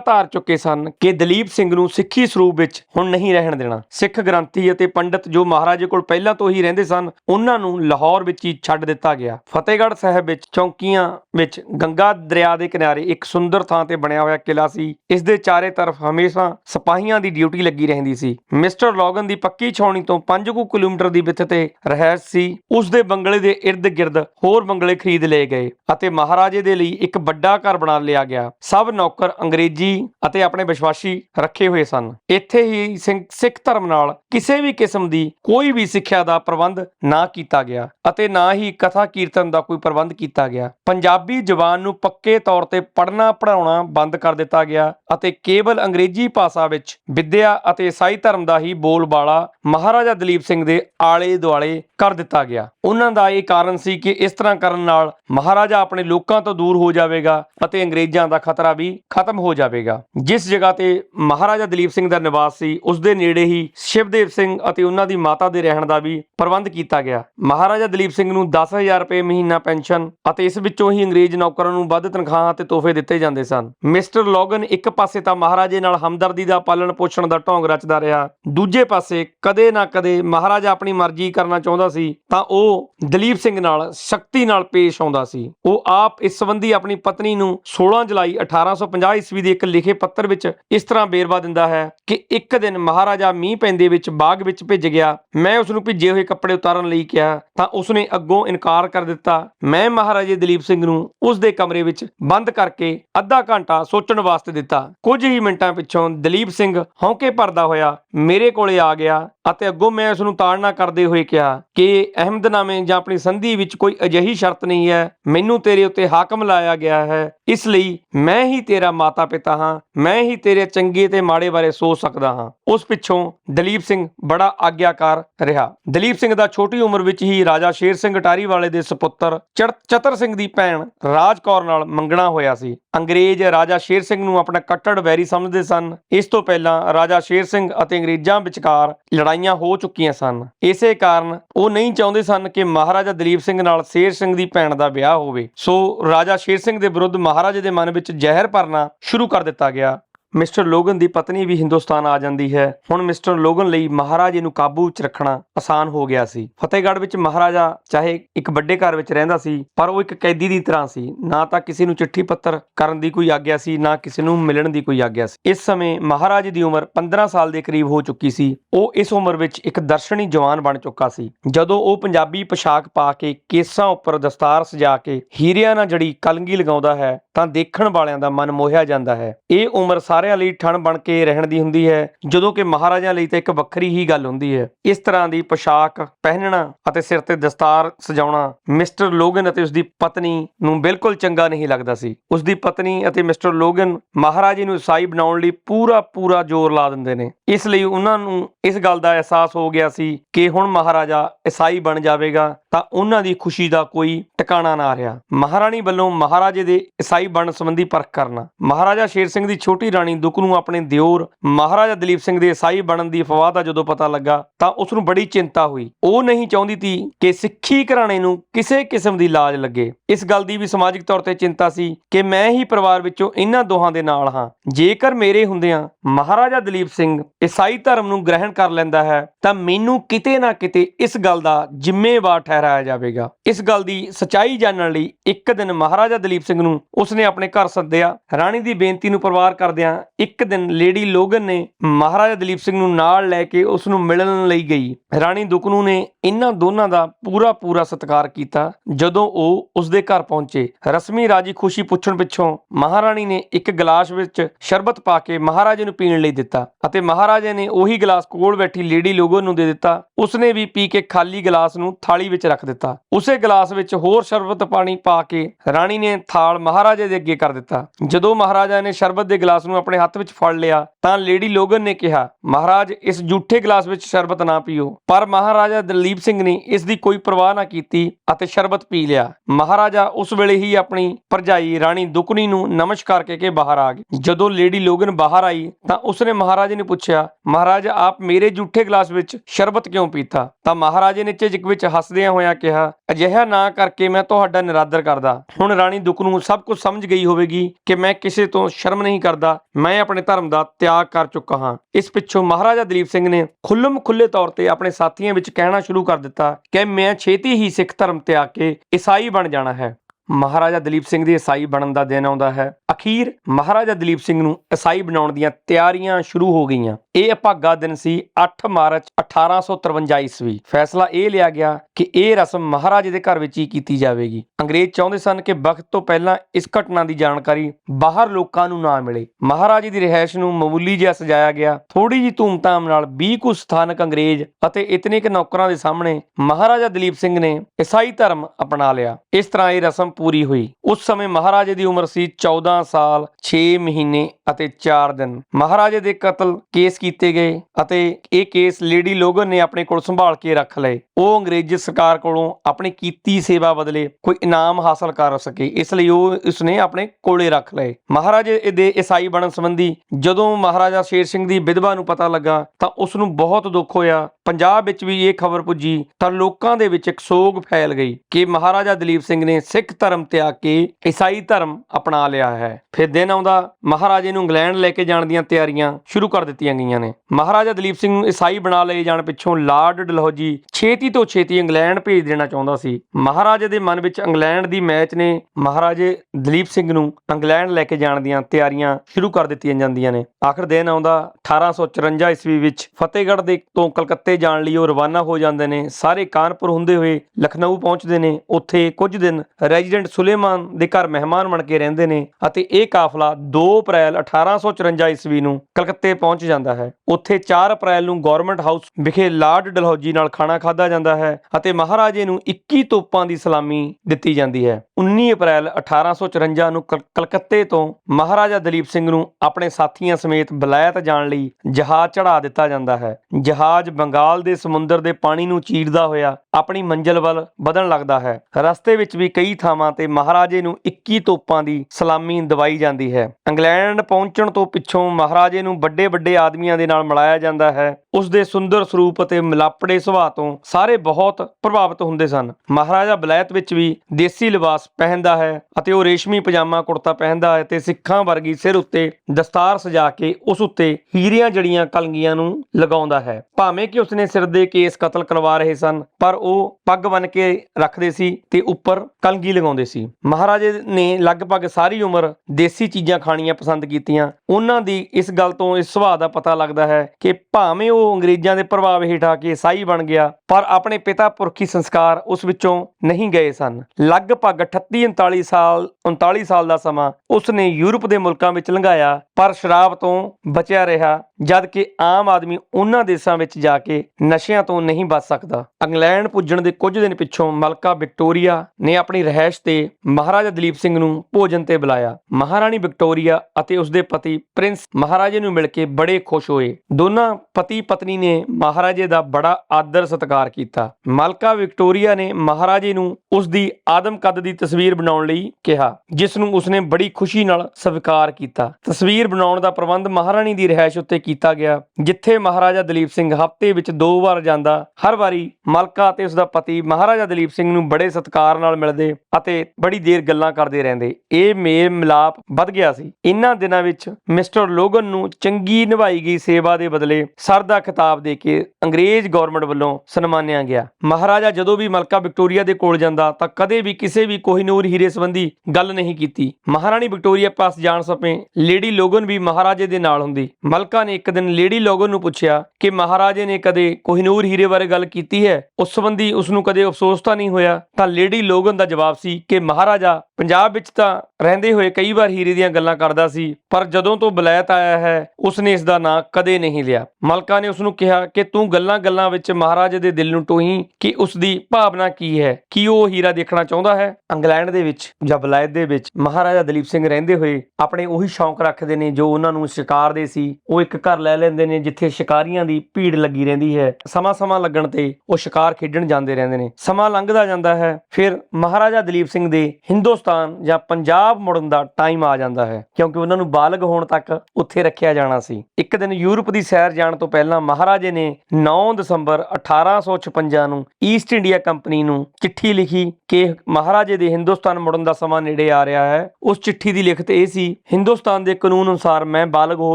ਧਾਰ ਚੁੱਕੇ ਸਨ ਕਿ ਦਲੀਪ ਸਿੰਘ ਨੂੰ ਸਿੱਖੀ ਸਰੂਪ ਵਿੱਚ ਹੁਣ ਨਹੀਂ ਰਹਿਣ ਦੇਣਾ। ਸਿੱਖ ਗ੍ਰੰਥੀ ਅਤੇ ਪੰਡਤ ਜੋ ਮਹਾਰਾਜੇ ਕੋਲ ਪਹਿਲਾਂ ਤੋਂ ਹੀ ਰਹਿੰਦੇ ਸਨ, ਉਹਨਾਂ ਨੂੰ ਲਾਹੌਰ ਵਿੱਚ ਹੀ ਛੱਡ ਦਿੱਤਾ ਗਿਆ। ਫਤਿਹਗੜ੍ਹ ਸਾਹਿਬ ਵਿੱਚ ਚੌਂਕੀਆਂ ਵਿੱਚ ਗੰਗਾ ਦਰਿਆ ਦੇ ਕਿਨਾਰੇ ਇੱਕ ਸੁੰਦਰ ਥਾਂ ਤੇ ਬਣਿਆ ਹੋਇਆ ਕਿਲਾ ਸੀ। ਇਸ ਦੇ ਚਾਰੇ ਤਰਫ ਹਮੇਸ਼ਾ ਸਿਪਾਹੀਆਂ ਦੀ ਡਿਊਟੀ ਲੱਗੀ ਰਹਿੰਦੀ ਸੀ। ਮਿਸਟਰ ਲੌਗਨ ਦੀ ਪੱਕੀ ਛਾਉਣੀ ਤੋਂ 5 ਕੁ ਕਿਲੋਮੀਟਰ ਦੀ ਵਿੱਥ ਤੇ ਰਹਿਸ ਸੀ। ਉਸ ਦੇ ਬੰਗਲੇ ਦੇ ird-gird ਹੋਰ ਬੰਗਲੇ ਖਰੀਦ ਲਏ ਗਏ ਅਤੇ ਮਹਾਰਾਜੇ ਦੇ ਲਈ ਇੱਕ ਵੱਡਾ ਘਰ ਬਣਾ ਲਿਆ ਗਿਆ। ਸਭ ਨੌਕਰ ਅੰਗਰੇਜ਼ੀ ਅਤੇ ਆਪਣੇ ਵਿਸ਼ਵਾਸੀ ਰੱਖੇ ਹੋਏ ਸਨ। ਇੱਥੇ ਹੀ ਸਿੱਖ ਧਰਮ ਨਾਲ ਕਿਸੇ ਵੀ ਕਿਸਮ ਦੀ ਕੋਈ ਵੀ ਸਿੱਖਿਆ ਦਾ ਪ੍ਰਬੰਧ ਨਾ ਕੀਤਾ ਗਿਆ ਅਤੇ ਨਾ ਹੀ ਕਥਾ ਕੀਰਤਨ ਦਾ ਕੋਈ ਪ੍ਰਬੰਧ ਕੀਤਾ ਗਿਆ। ਪੰਜਾਬੀ ਜ਼ਬਾਨ ਨੂੰ ਪੱਕੇ ਤੌਰ ਤੇ ਪੜਨਾ ਪੜਾਉਣਾ ਬੰਦ ਕਰ ਦਿੱਤਾ ਗਿਆ ਅਤੇ ਕੇਵਲ ਅੰਗਰੇਜ਼ੀ ਭਾਸ਼ਾ ਵਿੱਚ ਵਿੱਦਿਆ ਅਤੇ ਈਸਾਈ ਧਰਮ ਦਾ ਹੀ ਬੋਲਬਾਲਾ ਮਹਾਰਾਜਾ ਦਲੀਪ ਸਿੰਘ ਦੇ ਆਲੇ ਦੁਆਲੇ ਕਰ ਦਿੱਤਾ ਗਿਆ। ਉਹਨਾਂ ਦਾ ਇਹ ਕਾਰਨ ਸੀ ਕਿ ਇਸ ਤਰ੍ਹਾਂ ਕਰਨ ਨਾਲ ਮਹਾਰਾਜਾ ਆਪਣੇ ਲੋਕਾਂ ਤੋਂ ਦੂਰ ਹੋ ਜਾਵੇਗਾ ਅਤੇ ਅੰਗਰੇਜ਼ਾਂ ਦਾ ਖਤਰਾ ਵੀ ਖਤਮ ਹੋ ਜਾਵੇਗਾ। ਜਿਸ ਜਗ੍ਹਾ ਤੇ ਮਹਾਰਾਜਾ ਦਲੀਪ ਸਿੰਘ ਦਾ ਨਿਵਾਸ ਸੀ, ਉਸ ਦੇ ਨੇੜੇ ਹੀ ਸ਼ਿਵਦੇਵ ਸਿੰਘ ਅਤੇ ਉਹਨਾਂ ਦੀ ਮਾਤਾ ਦੇ ਰਹਿਣ ਦਾ ਵੀ ਪ੍ਰਬੰਧ ਕੀਤਾ ਗਿਆ। ਮਹਾਰਾਜਾ ਦਲੀਪ ਸਿੰਘ ਨੂੰ 10000 ਰੁਪਏ ਮਹੀਨਾ ਪੈਨਸ਼ਨ ਅਤੇ ਇਸ ਵਿੱਚੋਂ ਹੀ ਅੰਗਰੇਜ਼ ਨੌਕਰਾਂ ਨੂੰ ਵੱਧ ਤਨਖਾਹਾਂ ਅਤੇ ਤੋਹਫੇ ਦਿੱਤੇ ਜਾਂਦੇ ਸਨ। ਮਿਸਟਰ ਲੋਗਨ ਇੱਕ ਪਾਸੇ ਤਾਂ ਮਹਾਰਾਜੇ ਨਾਲ ਹਮਦਰਦੀ ਦਾ ਪਾਲਣ ਪੋਸ਼ਣ ਦਾ ਢੋਂਗ ਰਚਦਾ ਰਿਹਾ। ਦੂਜੇ ਪਾਸੇ ਕਦੇ ਨਾ ਕਦੇ ਮਹਾਰਾਜਾ ਆਪਣੀ ਮਰਜ਼ੀ ਕਰਨਾ ਚਾਹੁੰਦਾ ਸੀ, ਤਾਂ ਉਹ ਦਲੀਪ ਸਿੰਘ ਨਾਲ ਸ਼ਕਤੀ ਨਾਲ ਪੇਸ਼ ਆਉਂਦਾ ਸੀ। ਉਹ ਆਪ ਇਸ ਸੰਬੰਧੀ ਆਪਣੀ ਪਤਨੀ ਨੂੰ 16 ਜੁਲਾਈ 1850 ਈਸਵੀ ਦੇ ਇੱਕ ਲਿਖੇ ਪੱਤਰ ਵਿੱਚ ਇਸ ਤਰ੍ਹਾਂ ਬੇਰਵਾ ਦਿੰਦਾ ਹੈ ਕਿ ਇੱਕ ਦਿਨ ਮਹਾਰਾਜਾ ਮੀਂਹ ਪੈਂਦੇ ਵਿੱਚ ਬਾਗ ਵਿੱਚ ਭਿੱਜ ਗਿਆ। ਮੈਂ ਉਸ ਨੂੰ ਭਿੱਜੇ ਹੋਏ ਕੱਪੜੇ ਉਤਾਰਨ ਲਈ ਕਿਹਾ, ਤਾਂ ਉਸਨੇ ਅੱਗੋਂ ਇਨਕਾਰ ਕਰ ਦਿੱਤਾ। ਮੈਂ ਮਹਾਰਾਜੇ ਦਲੀਪ ਸਿੰਘ ਨੂੰ ਉਸ ਦੇ ਕਮਰੇ ਵਿੱਚ ਬੰਦ ਕਰਕੇ ਅੱਧਾ ਘੰਟਾ ਸੋਚਣ ਵਾਸਤੇ ਦਿੱਤਾ। ਕੁਝ ਹੀ ਮਿੰਟਾਂ ਪਿੱਛੋਂ ਦਲੀਪ ਸਿੰਘ ਹੌਂਕੇ ਭਰਦਾ ਹੋਇਆ ਮੇਰੇ ਕੋਲੇ ਆ ਗਿਆ ਅਤੇ ਅੱਗੋਂ ਮੈਂ ਉਸ ਨੂੰ ਤਾੜਨਾ ਕਰਦੇ ਹੋਏ ਕਿਹਾ ਕਿ ਅਹਿਮਦਨਾਮੇ ਜਾਂ ਆਪਣੀ ਸੰਧੀ ਵਿੱਚ ਕੋਈ ਅਜਿਹੀ ਸ਼ਰਤ ਨਹੀਂ ਹੈ, ਮੈਨੂੰ ਤੇਰੇ ਉੱਤੇ ਹਾਕਮ ਲਾਇਆ ਗਿਆ ਹੈ। ਇਸ ਲਈ ਮੈਂ ਹੀ ਤੇਰਾ ਮਾਤਾ ਪਿਤਾ ਹਾਂ, ਮੈਂ ਹੀ ਤੇਰੇ ਚੰਗੇ ਤੇ ਮਾੜੇ ਬਾਰੇ ਸੋਚ ਸਕਦਾ ਹਾਂ। ਉਸ ਪਿੱਛੋਂ ਦਲੀਪ ਸਿੰਘ ਬੜਾ ਆਗਿਆਕਾਰ ਰਿਹਾ। ਦਲੀਪ ਸਿੰਘ ਦਾ ਛੋਟੀ ਉਮਰ ਵਿੱਚ ਹੀ ਰਾਜਾ ਸ਼ੇਰ ਸਿੰਘ ਅਟਾਰੀ ਵਾਲੇ ਦੇ ਸੁਪੁੱਤਰ ਚੜ- ਚਤਰ ਸਿੰਘ ਦੀ ਭੈਣ ਰਾਜ ਕੌਰ ਨਾਲ ਮੰਗਣਾ ਹੋਇਆ ਸੀ। ਅੰਗਰੇਜ਼ ਰਾਜਾ ਸ਼ੇਰ ਸਿੰਘ ਸਿੰਘ ਨੂੰ ਆਪਣਾ ਕੱਟੜ ਵੈਰੀ ਸਮਝਦੇ ਸਨ। ਇਸ ਤੋਂ ਪਹਿਲਾਂ ਰਾਜਾ ਸ਼ੇਰ ਸਿੰਘ ਅਤੇ ਅੰਗਰੇਜ਼ਾਂ ਵਿਚਕਾਰ ਲੜਾਈਆਂ ਹੋ ਚੁੱਕੀਆਂ ਸਨ। ਇਸੇ ਕਾਰਨ ਉਹ ਨਹੀਂ ਚਾਹੁੰਦੇ ਸਨ ਕਿ ਮਹਾਰਾਜਾ ਦਲੀਪ ਸਿੰਘ ਨਾਲ ਸ਼ੇਰ ਸਿੰਘ ਦੀ ਭੈਣ ਦਾ ਵਿਆਹ ਹੋਵੇ। ਸੋ ਰਾਜਾ ਸ਼ੇਰ ਸਿੰਘ ਦੇ ਵਿਰੁੱਧ ਮਹਾਰਾਜੇ ਦੇ ਮਨ ਵਿੱਚ ਜ਼ਹਿਰ ਭਰਨਾ ਸ਼ੁਰੂ ਕਰ ਦਿੱਤਾ ਗਿਆ। ਮਿਸਟਰ ਲੋਗਨ ਦੀ ਪਤਨੀ ਵੀ ਹਿੰਦੁਸਤਾਨ ਆ ਜਾਂਦੀ ਹੈ। ਹੁਣ ਮਿਸਟਰ ਲੋਗਨ ਲਈ ਮਹਾਰਾਜੇ ਨੂੰ ਕਾਬੂ ਵਿੱਚ ਰੱਖਣਾ ਆਸਾਨ ਹੋ ਗਿਆ ਸੀ। ਫਤਿਹਗੜ੍ਹ ਵਿੱਚ ਮਹਾਰਾਜਾ ਚਾਹੇ ਇੱਕ ਵੱਡੇ ਘਰ ਵਿੱਚ ਰਹਿੰਦਾ ਸੀ, ਪਰ ਉਹ ਇੱਕ ਕੈਦੀ ਦੀ ਤਰ੍ਹਾਂ ਸੀ। ਨਾ ਤਾਂ ਕਿਸੇ ਨੂੰ ਚਿੱਠੀ ਪੱਤਰ ਕਰਨ ਦੀ ਕੋਈ ਆਗਿਆ ਸੀ, ਨਾ ਕਿਸੇ ਨੂੰ ਮਿਲਣ ਦੀ ਕੋਈ ਆਗਿਆ ਸੀ। ਇਸ ਸਮੇਂ ਮਹਾਰਾਜੇ ਦੀ ਉਮਰ 15 ਸਾਲ ਦੇ ਕਰੀਬ ਹੋ ਚੁੱਕੀ ਸੀ। ਉਹ ਇਸ ਉਮਰ ਵਿੱਚ ਇੱਕ ਦਰਸ਼ਨੀ ਜਵਾਨ ਬਣ ਚੁੱਕਾ ਸੀ। ਜਦੋਂ ਉਹ ਪੰਜਾਬੀ ਪੋਸ਼ਾਕ ਪਾ ਕੇ ਕੇਸਾਂ ਉੱਪਰ ਦਸਤਾਰ ਸਜਾ ਕੇ ਹੀਰਿਆਂ ਨਾਲ ਜੜੀ ਕਲੰਗੀ ਲਗਾਉਂਦਾ ਹੈ, ਤਾਂ ਦੇਖਣ ਵਾਲਿਆਂ ਦਾ ਮਨ ਮੋਹਿਆ ਜਾਂਦਾ ਹੈ। ਇਹ ਉਮਰ ਸਾਰੇ ਸਾਰਿਆਂ ਲਈ ਠਣ ਬਣ ਕੇ ਰਹਿਣ ਦੀ ਹੁੰਦੀ ਹੈ, ਜਦੋਂ ਕਿ ਮਹਾਰਾਜਾ ਲਈ ਤਾਂ ਇੱਕ ਵੱਖਰੀ ਹੀ ਗੱਲ ਹੁੰਦੀ ਹੈ। ਇਸ ਤਰ੍ਹਾਂ ਦੀ ਪੋਸ਼ਾਕ ਪਹਿਨਣਾ ਅਤੇ ਸਿਰ ਤੇ ਦਸਤਾਰ ਸਜਾਉਣਾ ਮਿਸਟਰ ਲੋਗਨ ਅਤੇ ਉਸ ਦੀ ਪਤਨੀ ਨੂੰ ਬਿਲਕੁਲ ਚੰਗਾ ਨਹੀਂ ਲੱਗਦਾ ਸੀ। ਉਸ ਦੀ ਪਤਨੀ ਅਤੇ ਮਿਸਟਰ ਲੋਗਨ ਮਹਾਰਾਜੇ ਨੂੰ ਈਸਾਈ ਬਣਾਉਣ ਲਈ ਪੂਰਾ ਪੂਰਾ ਜ਼ੋਰ ਲਾ ਦਿੰਦੇ ਨੇ। ਇਸ ਲਈ ਉਹਨਾਂ ਨੂੰ ਇਸ ਗੱਲ ਦਾ ਅਹਿਸਾਸ ਹੋ ਗਿਆ ਸੀ ਕਿ ਹੁਣ ਮਹਾਰਾਜਾ ਈਸਾਈ ਬਣ ਜਾਵੇਗਾ ਤਾਂ ਉਹਨਾਂ ਦੀ ਖੁਸ਼ੀ ਦਾ ਕੋਈ ਟਿਕਾਣਾ ਨਾ ਰਿਹਾ। ਮਹਾਰਾਣੀ ਵੱਲੋਂ ਮਹਾਰਾਜੇ ਦੇ ਈਸਾਈ ਬਣਨ ਸੰਬੰਧੀ ਪਰਖ ਕਰਨਾ। ਮਹਾਰਾਜਾ ਸ਼ੇਰ ਸਿੰਘ ਦੀ ਛੋਟੀ ਰਾਣੀ ਦੁੱਖ ਨੂੰ ਆਪਣੇ ਦਿਓਰ ਮਹਾਰਾਜਾ ਦਲੀਪ ਸਿੰਘ ਦੇ ਈਸਾਈ ਬਣਨ ਦੀ ਅਫਵਾਹ ਦਾ ਜਦੋਂ ਪਤਾ ਲੱਗਾ ਤਾਂ ਉਸ ਨੂੰ ਬੜੀ ਚਿੰਤਾ ਹੋਈ। ਉਹ ਨਹੀਂ ਚਾਹੁੰਦੀ ਸੀ ਕਿ ਸਿੱਖੀ ਘਰਾਣੇ ਨੂੰ ਕਿਸੇ ਕਿਸਮ ਦੀ ਲਾਜ ਲੱਗੇ। ਇਸ ਗੱਲ ਦੀ ਵੀ ਸਮਾਜਿਕ ਤੌਰ ਤੇ ਚਿੰਤਾ ਸੀ ਕਿ ਮੈਂ ਹੀ ਪਰਿਵਾਰ ਵਿੱਚੋਂ ਇਹਨਾਂ ਦੋਹਾਂ ਦੇ ਨਾਲ ਹਾਂ। ਜੇਕਰ ਮੇਰੇ ਹੁੰਦਿਆਂ ਮਹਾਰਾਜਾ ਦਲੀਪ ਸਿੰਘ ਈਸਾਈ ਧਰਮ ਨੂੰ ਗ੍ਰਹਿਣ ਕਰ ਲੈਂਦਾ ਹੈ, ਤਾਂ ਮੈਨੂੰ ਕਿਤੇ ਨਾ ਕਿਤੇ ਇਸ ਗੱਲ ਦਾ ਜ਼ਿੰਮੇਵਾਰ ਠਹਿਰਾਇਆ ਜਾਵੇਗਾ। ਇਸ ਗੱਲ ਦੀ ਸਚਾਈ ਜਾਣਨ ਲਈ ਇੱਕ ਦਿਨ ਮਹਾਰਾਜਾ ਦਲੀਪ ਸਿੰਘ ਨੂੰ ਉਸਨੇ ਆਪਣੇ ਘਰ ਸੱਦਿਆ। ਰਾਣੀ ਦੀ ਬੇਨਤੀ ਨੂੰ ਪਰਿਵਾਰ ਕਰਦਿਆਂ ਇੱਕ ਦਿਨ ਲੇਡੀ ਲੋਗਨ ਨੇ ਮਹਾਰਾਜਾ ਦਲੀਪ ਸਿੰਘ ਨੂੰ ਨਾਲ ਲੈ ਕੇ ਉਸ ਨੂੰ ਮਿਲਣ ਲਈ ਗਈ। ਰਾਣੀ ਦੁਕਨੂ ਨੇ ਇਹਨਾਂ ਦੋਨਾਂ ਦਾ ਪੂਰਾ ਪੂਰਾ ਸਤਿਕਾਰ ਕੀਤਾ, ਜਦੋਂ ਉਹ ਉਸ ਦੇ ਘਰ ਪਹੁੰਚੇ। ਰਸਮੀ ਰਾਜੀ ਖੁਸ਼ੀ ਪੁੱਛਣ ਪਿੱਛੋਂ ਮਹਾਰਾਣੀ ਨੇ ਇੱਕ ਗਲਾਸ ਵਿੱਚ ਸ਼ਰਬਤ ਪਾ ਕੇ ਮਹਾਰਾਜੇ ਨੂੰ ਪੀਣ ਲਈ ਦਿੱਤਾ ਅਤੇ ਮਹਾਰਾਜੇ ਨੇ ਉਹੀ ਗਲਾਸ ਕੋਲ ਬੈਠੀ ਲੇਡੀ ਲੋਗਨ ਨੂੰ ਦੇ ਦਿੱਤਾ। ਉਸਨੇ ਵੀ ਪੀ ਕੇ ਖਾਲੀ ਗਲਾਸ ਨੂੰ ਥਾਲੀ ਵਿੱਚ ਰੱਖ ਦਿੱਤਾ। ਉਸੇ ਗਲਾਸ ਵਿੱਚ ਹੋਰ ਸ਼ਰਬਤ ਪਾਣੀ ਪਾ ਕੇ ਰਾਣੀ ਨੇ ਥਾਲ ਮਹਾਰਾਜੇ ਦੇ ਅੱਗੇ ਕਰ ਦਿੱਤਾ। ਜਦੋਂ ਮਹਾਰਾਜਾ ਨੇ ਸ਼ਰਬਤ ਦੇ ਗਲਾਸ ਨੂੰ ਆਪਣੇ ਹੱਥ ਵਿੱਚ ਫੜ ਲਿਆ। ਤਾਂ ਲੇਡੀ ਲੋਗਨ ਨੇ ਕਿਹਾ, ਮਹਾਰਾਜ, ਇਸ ਝੂਠੇ ਗਲਾਸ ਵਿੱਚ ਸ਼ਰਬਤ ਨਾ ਪੀਓ। ਪਰ ਮਹਾਰਾਜਾ ਦਲੀਪ ਸਿੰਘ ਨੇ ਇਸ ਦੀ ਕੋਈ ਪਰਵਾਹ ਨਾ ਕੀਤੀ ਅਤੇ ਸ਼ਰਬਤ ਪੀ ਲਿਆ। ਮਹਾਰਾਜਾ ਉਸ ਵੇਲੇ ਹੀ ਆਪਣੀ ਭਰਜਾਈ ਰਾਣੀ ਦੁਕਨੀ ਨੂੰ ਨਮਸਕਾਰ ਕਹਿ ਬਾਹਰ ਆ ਗਈ ਜਦੋਂ ਲੇਡੀ ਲੋਗਨ ਬਾਹਰ ਆਈ, ਤਾਂ ਉਸਨੇ ਮਹਾਰਾਜੇ ਨੂੰ ਪੁੱਛਿਆ, ਮਹਾਰਾਜ, ਆਪ ਮੇਰੇ ਝੂਠੇ ਗਲਾਸ ਵਿੱਚ ਸ਼ਰਬਤ ਕਿਉਂ ਪੀਤਾ? ਤਾਂ ਮਹਾਰਾਜੇ ਨੇ ਝਿਜਕ ਵਿੱਚ ਹੱਸਦਿਆਂ ਹੋਇਆਂ ਕਿਹਾ, ਅਜਿਹਾ ਨਾ ਕਰਕੇ ਮੈਂ ਤੁਹਾਡਾ ਨਿਰਾਦਰ ਕਰਦਾ। ਹੁਣ ਰਾਣੀ ਦੁਕਨੂ ਸਭ ਕੁਝ ਸਮਝ ਗਈ ਹੋਵੇਗੀ ਕਿ ਮੈਂ ਕਿਸੇ ਤੋਂ ਸ਼ਰਮ ਨਹੀਂ ਕਰਦਾ। ਮੈਂ ਆਪਣੇ ਧਰਮ ਦਾ ਤਿਆਗ ਕਰ ਚੁੱਕਾ ਹਾਂ। ਇਸ ਪਿੱਛੋਂ ਮਹਾਰਾਜਾ ਦਲੀਪ ਸਿੰਘ ਨੇ ਖੁੱਲਮ ਖੁੱਲੇ ਤੌਰ ਤੇ ਆਪਣੇ ਸਾਥੀਆਂ ਵਿੱਚ ਕਹਿਣਾ ਸ਼ੁਰੂ ਕਰ ਦਿੱਤਾ ਕਿ ਮੈਂ ਛੇਤੀ ਹੀ ਸਿੱਖ ਧਰਮ ਤਿਆਗ ਕੇ ਈਸਾਈ ਬਣ ਜਾਣਾ ਹੈ। ਮਹਾਰਾਜਾ ਦਲੀਪ ਸਿੰਘ ਦੇ ਈਸਾਈ ਬਣਨ ਦਾ ਦਿਨ ਆਉਂਦਾ ਹੈ। ਅਖੀਰ ਮਹਾਰਾਜਾ ਦਲੀਪ ਸਿੰਘ ਨੂੰ ਈਸਾਈ ਬਣਾਉਣ ਦੀਆਂ ਤਿਆਰੀਆਂ ਸ਼ੁਰੂ ਹੋ ਗਈਆਂ। ਇਹ ਅਭਾਗਾ ਦਿਨ ਸੀ 8 ਮਾਰਚ 1853 ਈਸਵੀ। ਫੈਸਲਾ ਇਹ ਲਿਆ ਗਿਆ ਕਿ ਇਹ ਰਸਮ ਮਹਾਰਾਜੇ ਦੇ ਘਰ ਵਿੱਚ ਹੀ ਕੀਤੀ ਜਾਵੇਗੀ। ਅੰਗਰੇਜ਼ ਚਾਹੁੰਦੇ ਸਨ ਕਿ ਵਕਤ ਤੋਂ ਪਹਿਲਾਂ ਇਸ ਘਟਨਾ ਦੀ ਜਾਣਕਾਰੀ ਬਾਹਰ ਲੋਕਾਂ ਨੂੰ ਨਾ ਮਿਲੇ। ਮਹਾਰਾਜੇ ਦੀ ਰਿਹਾਇਸ਼ ਨੂੰ ਮਾਮੂਲੀ ਜਿਹਾ ਸਜਾਇਆ ਗਿਆ। ਥੋੜੀ ਜੀ ਧੂਮਧਾਮ ਨਾਲ 20 ਕੁ ਸਥਾਨਕ ਅੰਗਰੇਜ਼ ਅਤੇ ਇਤਨੇ ਕੁ ਨੌਕਰਾਂ ਦੇ ਸਾਹਮਣੇ ਮਹਾਰਾਜਾ ਦਲੀਪ ਸਿੰਘ ਨੇ ਈਸਾਈ ਧਰਮ ਅਪਣਾ ਲਿਆ। ਇਸ ਤਰ੍ਹਾਂ ਇਹ ਰਸਮ ਪੂਰੀ ਹੋਈ। ਉਸ ਸਮੇਂ ਮਹਾਰਾਜੇ ਦੀ ਉਮਰ ਸੀ 14 ਸਾਲ 6 ਮਹੀਨੇ ਅਤੇ 4 ਦਿਨ। ਮਹਾਰਾਜੇ ਦੇ ਕਤਲ ਕੇਸ ਕੀਤੇ ਗਏ ਅਤੇ ਇਹ ਕੇਸ ਲੇਡੀ ਲੋਗਨ ਨੇ ਆਪਣੇ ਕੋਲ ਸੰਭਾਲ ਕੇ ਰੱਖ ਲਏ। ਉਹ ਅੰਗਰੇਜ਼ ਸਰਕਾਰ ਕੋਲੋਂ ਆਪਣੀ ਕੀਤੀ ਸੇਵਾ ਬਦਲੇ ਕੋਈ ਇਨਾਮ ਹਾਸਲ ਕਰ ਸਕੇ, ਇਸ ਲਈ ਉਹ ਉਸਨੇ ਆਪਣੇ ਕੋਲੇ ਰੱਖ ਲਏ। ਮਹਾਰਾਜੇ ਦੇ ਈਸਾਈ ਬਣਨ ਸੰਬੰਧੀ ਜਦੋਂ ਮਹਾਰਾਜਾ ਸ਼ੇਰ ਸਿੰਘ ਦੀ ਵਿਧਵਾ ਨੂੰ ਪਤਾ ਲੱਗਾ ਤਾਂ ਉਸ ਨੂੰ ਬਹੁਤ ਦੁੱਖ ਹੋਇਆ। ਪੰਜਾਬ ਵਿੱਚ ਵੀ ਇਹ ਖਬਰ ਪੁੱਜੀ ਤਾਂ ਲੋਕਾਂ ਦੇ ਵਿੱਚ ਇੱਕ ਸੋਗ ਫੈਲ ਗਈ ਕਿ ਮਹਾਰਾਜਾ ਦਲੀਪ ਸਿੰਘ ਨੇ ਸਿੱਖ ਧਰਮ ਤਿਆਗ ਕੇ ਈਸਾਈ ਧਰਮ ਅਪਣਾ ਲਿਆ ਹੈ। ਫਿਰ ਦਿਨ ਆਉਂਦਾ, ਮਹਾਰਾਜੇ ਨੂੰ ਇੰਗਲੈਂਡ ਲੈ ਕੇ ਜਾਣ ਦੀਆਂ ਤਿਆਰੀਆਂ ਸ਼ੁਰੂ ਕਰ ਦਿੱਤੀਆਂ ਗਈਆਂ ਨੇ। ਮਹਾਰਾਜਾ ਦਲੀਪ ਸਿੰਘ ਨੂੰ ਈਸਾਈ ਬਣਾ ਲਏ ਜਾਣ ਪਿੱਛੋਂ ਲਾਰਡ ਡਲਹੌਜੀ ਛੇਤੀ ਤੋਂ ਛੇਤੀ ਇੰਗਲੈਂਡ ਭੇਜ ਦੇਣਾ ਚਾਹੁੰਦਾ ਸੀ। ਮਹਾਰਾਜੇ ਦੇ ਮਨ ਵਿੱਚ ਇੰਗਲੈਂਡ ਦੀ ਮੈਚ ਨੇ ਮਹਾਰਾਜੇ ਦਲੀਪ ਸਿੰਘ ਨੂੰ ਇੰਗਲੈਂਡ ਲੈ ਕੇ ਜਾਣ ਦੀਆਂ ਤਿਆਰੀਆਂ ਸ਼ੁਰੂ ਕਰ ਦਿੱਤੀਆਂ ਜਾਂਦੀਆਂ ਨੇ। ਆਖਰ ਦਿਨ ਆਉਂਦਾ 1854 ਈਸਵੀ ਵਿੱਚ ਫਤਿਹਗੜ੍ਹ ਦੇ ਤੋਂ ਕਲਕੱਤੇ ਜਾਣ ਲਈ ਉਹ ਰਵਾਨਾ ਹੋ ਜਾਂਦੇ ਨੇ। ਸਾਰੇ ਕਾਨਪੁਰ ਹੁੰਦੇ ਹੋਏ ਲਖਨਊ ਪਹੁੰਚਦੇ ਨੇ। ਉੱਥੇ ਕੁਝ ਦਿਨ ਰੈਜ਼ੀਡੈਂਟ ਸੁਲੇਮਾਨ ਦੇ ਘਰ ਮਹਿਮਾਨ ਬਣ ਕੇ ਰਹਿੰਦੇ ਨੇ ਅਤੇ ਇਹ ਕਾਫਲਾ 2 ਅਪ੍ਰੈਲ 1854 ਈਸਵੀ ਨੂੰ ਕਲਕੱਤੇ ਪਹੁੰਚ ਜਾਂਦਾ ਹੈ। ਉੱਥੇ 4 ਅਪ੍ਰੈਲ ਨੂੰ ਗਵਰਨਮੈਂਟ ਹਾਊਸ ਵਿਖੇ ਲਾਰਡ ਡਲਹੌਜੀ ਨਾਲ ਖਾਣਾ ਖਾਧਾ ਜਾਂਦਾ ਹੈ ਅਤੇ ਮਹਾਰਾਜੇ ਨੂੰ 21 ਤੋਪਾਂ ਦੀ ਸਲਾਮੀ ਦਿੱਤੀ ਜਾਂਦੀ ਹੈ। 19 ਅਪ੍ਰੈਲ 1854 ਨੂੰ ਕਲ- ਕਲਕੱਤੇ ਤੋਂ ਮਹਾਰਾਜਾ ਦਲੀਪ ਸਿੰਘ ਨੂੰ ਆਪਣੇ ਸਾਥੀਆਂ ਸਮੇਤ ਬਲਾਇਤ ਜਾਣ ਲਈ ਜਹਾਜ਼ ਚੜਾ ਦਿੱਤਾ ਜਾਂਦਾ ਹੈ। ਜਹਾਜ਼ ਬੰਗਾਲ ਦੇ ਸਮੁੰਦਰ ਦੇ ਪਾਣੀ ਨੂੰ ਚੀਰਦਾ ਹੋਇਆ ਆਪਣੀ ਮੰਜ਼ਿਲ ਵੱਲ ਵਧਣ ਲੱਗਦਾ ਹੈ। ਰਸਤੇ ਵਿੱਚ ਵੀ ਕਈ ਥਾਵਾਂ ਤੇ ਮਹਾਰਾਜੇ ਨੂੰ 21 ਤੋਪਾਂ ਦੀ ਸਲਾਮੀ ਦਵਾਈ ਜਾਂਦੀ ਹੈ। ਇੰਗਲੈਂਡ ਪਹੁੰਚਣ ਤੋਂ ਪਿੱਛੋਂ ਮਹਾਰਾਜੇ ਨੂੰ ਵੱਡੇ ਵੱਡੇ ਆਦਮੀਆਂ ਦੇ ਨਾਲ ਮਿਲਾਇਆ ਜਾਂਦਾ ਹੈ। ਉਸ ਦੇ ਸੁੰਦਰ ਸਰੂਪ ਅਤੇ ਮਿਲਾਪੜੇ ਸੁਭਾਅ ਤੋਂ ਸਾਰੇ ਬਹੁਤ ਪ੍ਰਭਾਵਿਤ ਹੁੰਦੇ ਸਨ। ਮਹਾਰਾਜਾ ਬਲੈਤ ਵਿੱਚ ਵੀ ਦੇਸੀ ਲਿਬਾਸ ਪਹਿਨਦਾ ਹੈ ਅਤੇ ਉਹ ਰੇਸ਼ਮੀ ਪਜਾਮਾ, ਕੁੜਤਾ ਪਹਿਨਦਾ ਹੈ ਤੇ ਸਿੱਖਾਂ ਵਰਗੀ ਸਿਰ ਉੱਤੇ ਦਸਤਾਰ ਸਜਾ ਕੇ ਉਸ ਉੱਤੇ ਹੀਰੀਆਂ ਜੜੀਆਂ ਕਲਗੀਆਂ ਨੂੰ ਲਗਾਉਂਦਾ ਹੈ। ਭਾਵੇਂ ਕਿ ਉਸਨੇ ਸਿਰ ਦੇ ਕੇਸ ਕਤਲ ਕਰਵਾ ਰਹੇ ਸਨ, ਪਰ ਉਹ ਪੱਗ ਬਨ ਕੇ ਰੱਖਦੇ ਸੀ ਤੇ ਉੱਪਰ ਕਲਗੀ ਲਗਾਉਂਦੇ ਸੀ। ਮਹਾਰਾਜੇ ਨੇ ਲਗਭਗ ਸਾਰੀ ਉਮਰ ਦੇਸੀ ਚੀਜ਼ਾਂ ਖਾਣੀਆਂ ਪਸੰਦ ਕੀਤੀਆਂ। ਉਹਨਾਂ ਦੀ ਇਸ ਗੱਲ ਤੋਂ ਇਸ ਸੁਭਾਅ ਦਾ ਪਤਾ ਲੱਗਦਾ ਹੈ ਕਿ ਭਾਵੇਂ ਉਹ ਉਹ ਅੰਗਰੇਜ਼ਾਂ ਦੇ ਪ੍ਰਭਾਵ ਹੇਠ ਆ ਕੇ ਈਸਾਈ ਬਣ ਗਿਆ, ਪਰ ਆਪਣੇ ਪਿਤਾ ਪੁਰਖੀ ਸੰਸਕਾਰ ਉਸ ਵਿੱਚੋਂ ਨਹੀਂ ਗਏ ਸਨ। ਲਗਭਗ 38 39 ਸਾਲ 39 ਸਾਲ ਦਾ ਸਮਾਂ ਉਸ ਨੇ ਯੂਰਪ ਦੇ ਮੁਲਕਾਂ ਵਿੱਚ ਲੰਘਾਇਆ, ਪਰ ਸ਼ਰਾਬ ਤੋਂ ਬਚਿਆ ਰਿਹਾ ਜਦ ਕਿ ਆਮ ਆਦਮੀ ਉਹਨਾਂ ਦੇਸ਼ਾਂ ਵਿੱਚ ਜਾ ਕੇ ਨਸ਼ਿਆਂ ਤੋਂ ਨਹੀਂ ਬਚ ਸਕਦਾ। ਇੰਗਲੈਂਡ ਪੁੱਜਣ ਦੇ ਕੁਝ ਦਿਨ ਪਿੱਛੋਂ ਮਲਕਾ ਵਿਕਟੋਰੀਆ ਨੇ ਆਪਣੀ ਰਹਿائش ਤੇ ਮਹਾਰਾਜਾ ਦਲੀਪ ਸਿੰਘ ਨੂੰ ਭੋਜਨ ਤੇ ਬੁਲਾਇਆ। ਮਹਾਰਾਣੀ ਵਿਕਟੋਰੀਆ ਅਤੇ ਉਸ ਦੇ ਪਤੀ ਪ੍ਰਿੰਸ ਮਹਾਰਾਜੇ ਨੂੰ ਮਿਲ ਕੇ ਬੜੇ ਖੁਸ਼ ਹੋਏ। ਦੋਨਾਂ ਪਤੀ ਪਤਨੀ ਨੇ ਮਹਾਰਾਜੇ ਦਾ ਬੜਾ ਆਦਰ ਸਤਿਕਾਰ ਕੀਤਾ। ਮਲਕਾ ਵਿਕਟੋਰੀਆ ਨੇ ਮਹਾਰਾਜੇ ਨੂੰ ਉਸ ਦੀ ਆਦਮ ਕੱਦ ਦੀ ਤਸਵੀਰ ਬਣਾਉਣ ਲਈ ਕਿਹਾ, ਜਿਸ ਨੂੰ ਉਸਨੇ ਬੜੀ ਖੁਸ਼ੀ ਨਾਲ ਸਵੀਕਾਰ ਕੀਤਾ। ਤਸਵੀਰ ਬਣਾਉਣ ਦਾ ਪ੍ਰਬੰਧ ਮਹਾਰਾਣੀ ਦੀ ਰਿਹਾਇਸ਼ ਉੱਤੇ ਕੀਤਾ ਗਿਆ, ਜਿੱਥੇ ਮਹਾਰਾਜਾ ਦਲੀਪ ਸਿੰਘ ਹਫ਼ਤੇ ਵਿੱਚ ਦੋ ਵਾਰ ਜਾਂਦਾ, ਹਰ ਵਾਰੀ ਮਲਕਾ ਅਤੇ ਉਸਦਾ ਪਤੀ ਮਹਾਰਾਜਾ ਦਲੀਪ ਸਿੰਘ ਨੂੰ ਬੜੇ ਸਤਿਕਾਰ ਨਾਲ ਮਿਲਦੇ ਅਤੇ ਬੜੀ ਦੇਰ ਗੱਲਾਂ ਕਰਦੇ ਰਹਿੰਦੇ। ਇਹ ਮੇਲ ਮਿਲਾਪ ਵੱਧ ਗਿਆ ਸੀ। ਇਨ੍ਹਾਂ ਦਿਨਾਂ ਵਿੱਚ ਮਿਸਟਰ ਲੋਗਨ ਨੂੰ ਚੰਗੀ ਨਿਭਾਈ ਗਈ ਸੇਵਾ ਦੇ ਬਦਲੇ ਸਰਦਾ ਦਾ ਖਿਤਾਬ ਦੇ ਕੇ ਅੰਗਰੇਜ਼ ਗਵਰਨਮੈਂਟ ਵੱਲੋਂ ਸਨਮਾਨਿਆ ਗਿਆ। ਮਹਾਰਾਜਾ ਜਦੋਂ ਵੀ ਮਲਕਾ ਵਿਕਟੋਰੀਆ ਦੇ ਕੋਲ ਜਾਂਦਾ ਤਾਂ ਕਦੇ ਵੀ ਕਿਸੇ ਵੀ ਕੋਹੀਨੂਰ ਹੀਰੇ ਸੰਬੰਧੀ ਗੱਲ ਨਹੀਂ ਕੀਤੀ। ਮਹਾਰਾਣੀ ਵਿਕਟੋਰੀਆ ਪਾਸ ਜਾਣ ਸਮੇਂ ਲੇਡੀ ਲੋਗਨ ਵੀ ਮਹਾਰਾਜੇ ਦੇ ਨਾਲ ਹੁੰਦੀ। ਮਲਕਾ ਨੇ ਇੱਕ ਦਿਨ ਲੇਡੀ ਲੋਗਨ ਨੂੰ ਪੁੱਛਿਆ ਕਿ ਮਹਾਰਾਜੇ ਨੇ ਕਦੇ ਕੋਹੀਨੂਰ ਹੀਰੇ ਬਾਰੇ ਗੱਲ ਕੀਤੀ ਹੈ? ਉਸ ਸੰਬੰਧੀ ਉਸ ਨੂੰ ਕਦੇ ਅਫਸੋਸ ਤਾਂ ਨਹੀਂ ਹੋਇਆ? ਤਾਂ ਲੇਡੀ ਲੋਗਨ ਦਾ ਜਵਾਬ ਸੀ ਕਿ ਮਹਾਰਾਜਾ ਪੰਜਾਬ ਵਿੱਚ ਤਾਂ ਰਹਿੰਦੇ ਹੋਏ ਕਈ ਵਾਰ ਹੀਰੇ ਦੀਆਂ ਗੱਲਾਂ ਕਰਦਾ ਸੀ, ਪਰ ਜਦੋਂ ਤੋਂ ਬਲੈਤ ਆਇਆ ਹੈ ਉਸ ਨੇ ਇਸ ਦਾ ਨਾਂ ਕਦੇ ਨਹੀਂ ਲਿਆ। ਮਲਕਾ ਨੇ ਉਸ ਨੂੰ ਕਿਹਾ ਕਿ ਤੂੰ ਗੱਲਾਂ-ਗੱਲਾਂ ਵਿੱਚ ਮਹਾਰਾਜੇ ਦੇ ਦਿਲ ਨੂੰ ਟੋਹੀ ਕਿ ਉਸ ਦੀ ਭਾਵਨਾ ਕੀ ਹੈ? ਕੀ ਉਹ ਹੀਰਾ ਦੇਖਣਾ ਚਾਹੁੰਦਾ ਹੈ? ਇੰਗਲੈਂਡ ਦੇ ਵਿੱਚ ਜਾਂ ਬਲਾਇਤ ਦੇ ਵਿੱਚ ਮਹਾਰਾਜਾ ਦਲੀਪ ਸਿੰਘ ਰਹਿੰਦੇ ਹੋਏ ਆਪਣੇ ਉਹੀ ਸ਼ੌਂਕ ਰੱਖਦੇ ਨੇ ਜੋ ਉਹਨਾਂ ਨੂੰ ਸ਼ਿਕਾਰ ਦੇ ਸੀ। ਉਹ ਇੱਕ ਘਰ ਲੈ ਲੈਂਦੇ ਨੇ ਜਿੱਥੇ ਸ਼ਿਕਾਰੀਆਂ ਦੀ ਭੀੜ ਲੱਗੀ ਰਹਿੰਦੀ ਹੈ। ਸਮਾਂ-ਸਮਾਂ ਲੱਗਣ ਤੇ ਉਹ ਸ਼ਿਕਾਰ ਖੇਡਣ ਜਾਂਦੇ ਰਹਿੰਦੇ ਨੇ। ਸਮਾਂ ਲੰਘਦਾ ਜਾਂਦਾ ਹੈ। ਫਿਰ ਮਹਾਰਾਜਾ ਦਲੀਪ ਸਿੰਘ ਦੇ ਹਿੰਦੁਸਤਾਨ ਜਾਂ ਪੰਜਾਬ ਮੁੜਨ ਦਾ ਟਾਈਮ ਆ ਜਾਂਦਾ ਹੈ। ਕਿਉਂਕਿ ਉਹਨਾਂ ਨੂੰ ਬਾਲਗ ਹੋਣ ਤੱਕ ਉੱਥੇ ਰੱਖਿਆ ਜਾਣਾ ਸੀ। ਇੱਕ ਦਿਨ ਯੂਰਪ ਦੀ ਸੈਰ ਜਾਣ ਤੋਂ ਪਹਿਲਾਂ ਮਹਾਰਾਜੇ ਨੇ 9 ਦਸੰਬਰ 1856 ਨੂੰ ਈਸਟ ਇੰਡੀਆ ਕੰਪਨੀ ਨੂੰ ਚਿੱਠੀ ਲਿਖੀ ਕਿ ਮਹਾਰਾਜੇ ਦੇ ਹਿੰਦੁਸਤਾਨ ਮੁੜਨ ਦਾ ਸਮਾਂ ਨੇੜੇ ਆ ਰਿਹਾ ਹੈ। ਉਸ ਚਿੱਠੀ ਦੀ ਲਿਖਤ ਇਹ ਸੀ, ਹਿੰਦੁਸਤਾਨ ਦੇ ਕਾਨੂੰਨ ਅਨੁਸਾਰ ਮੈਂ ਬਾਲਗ ਹੋ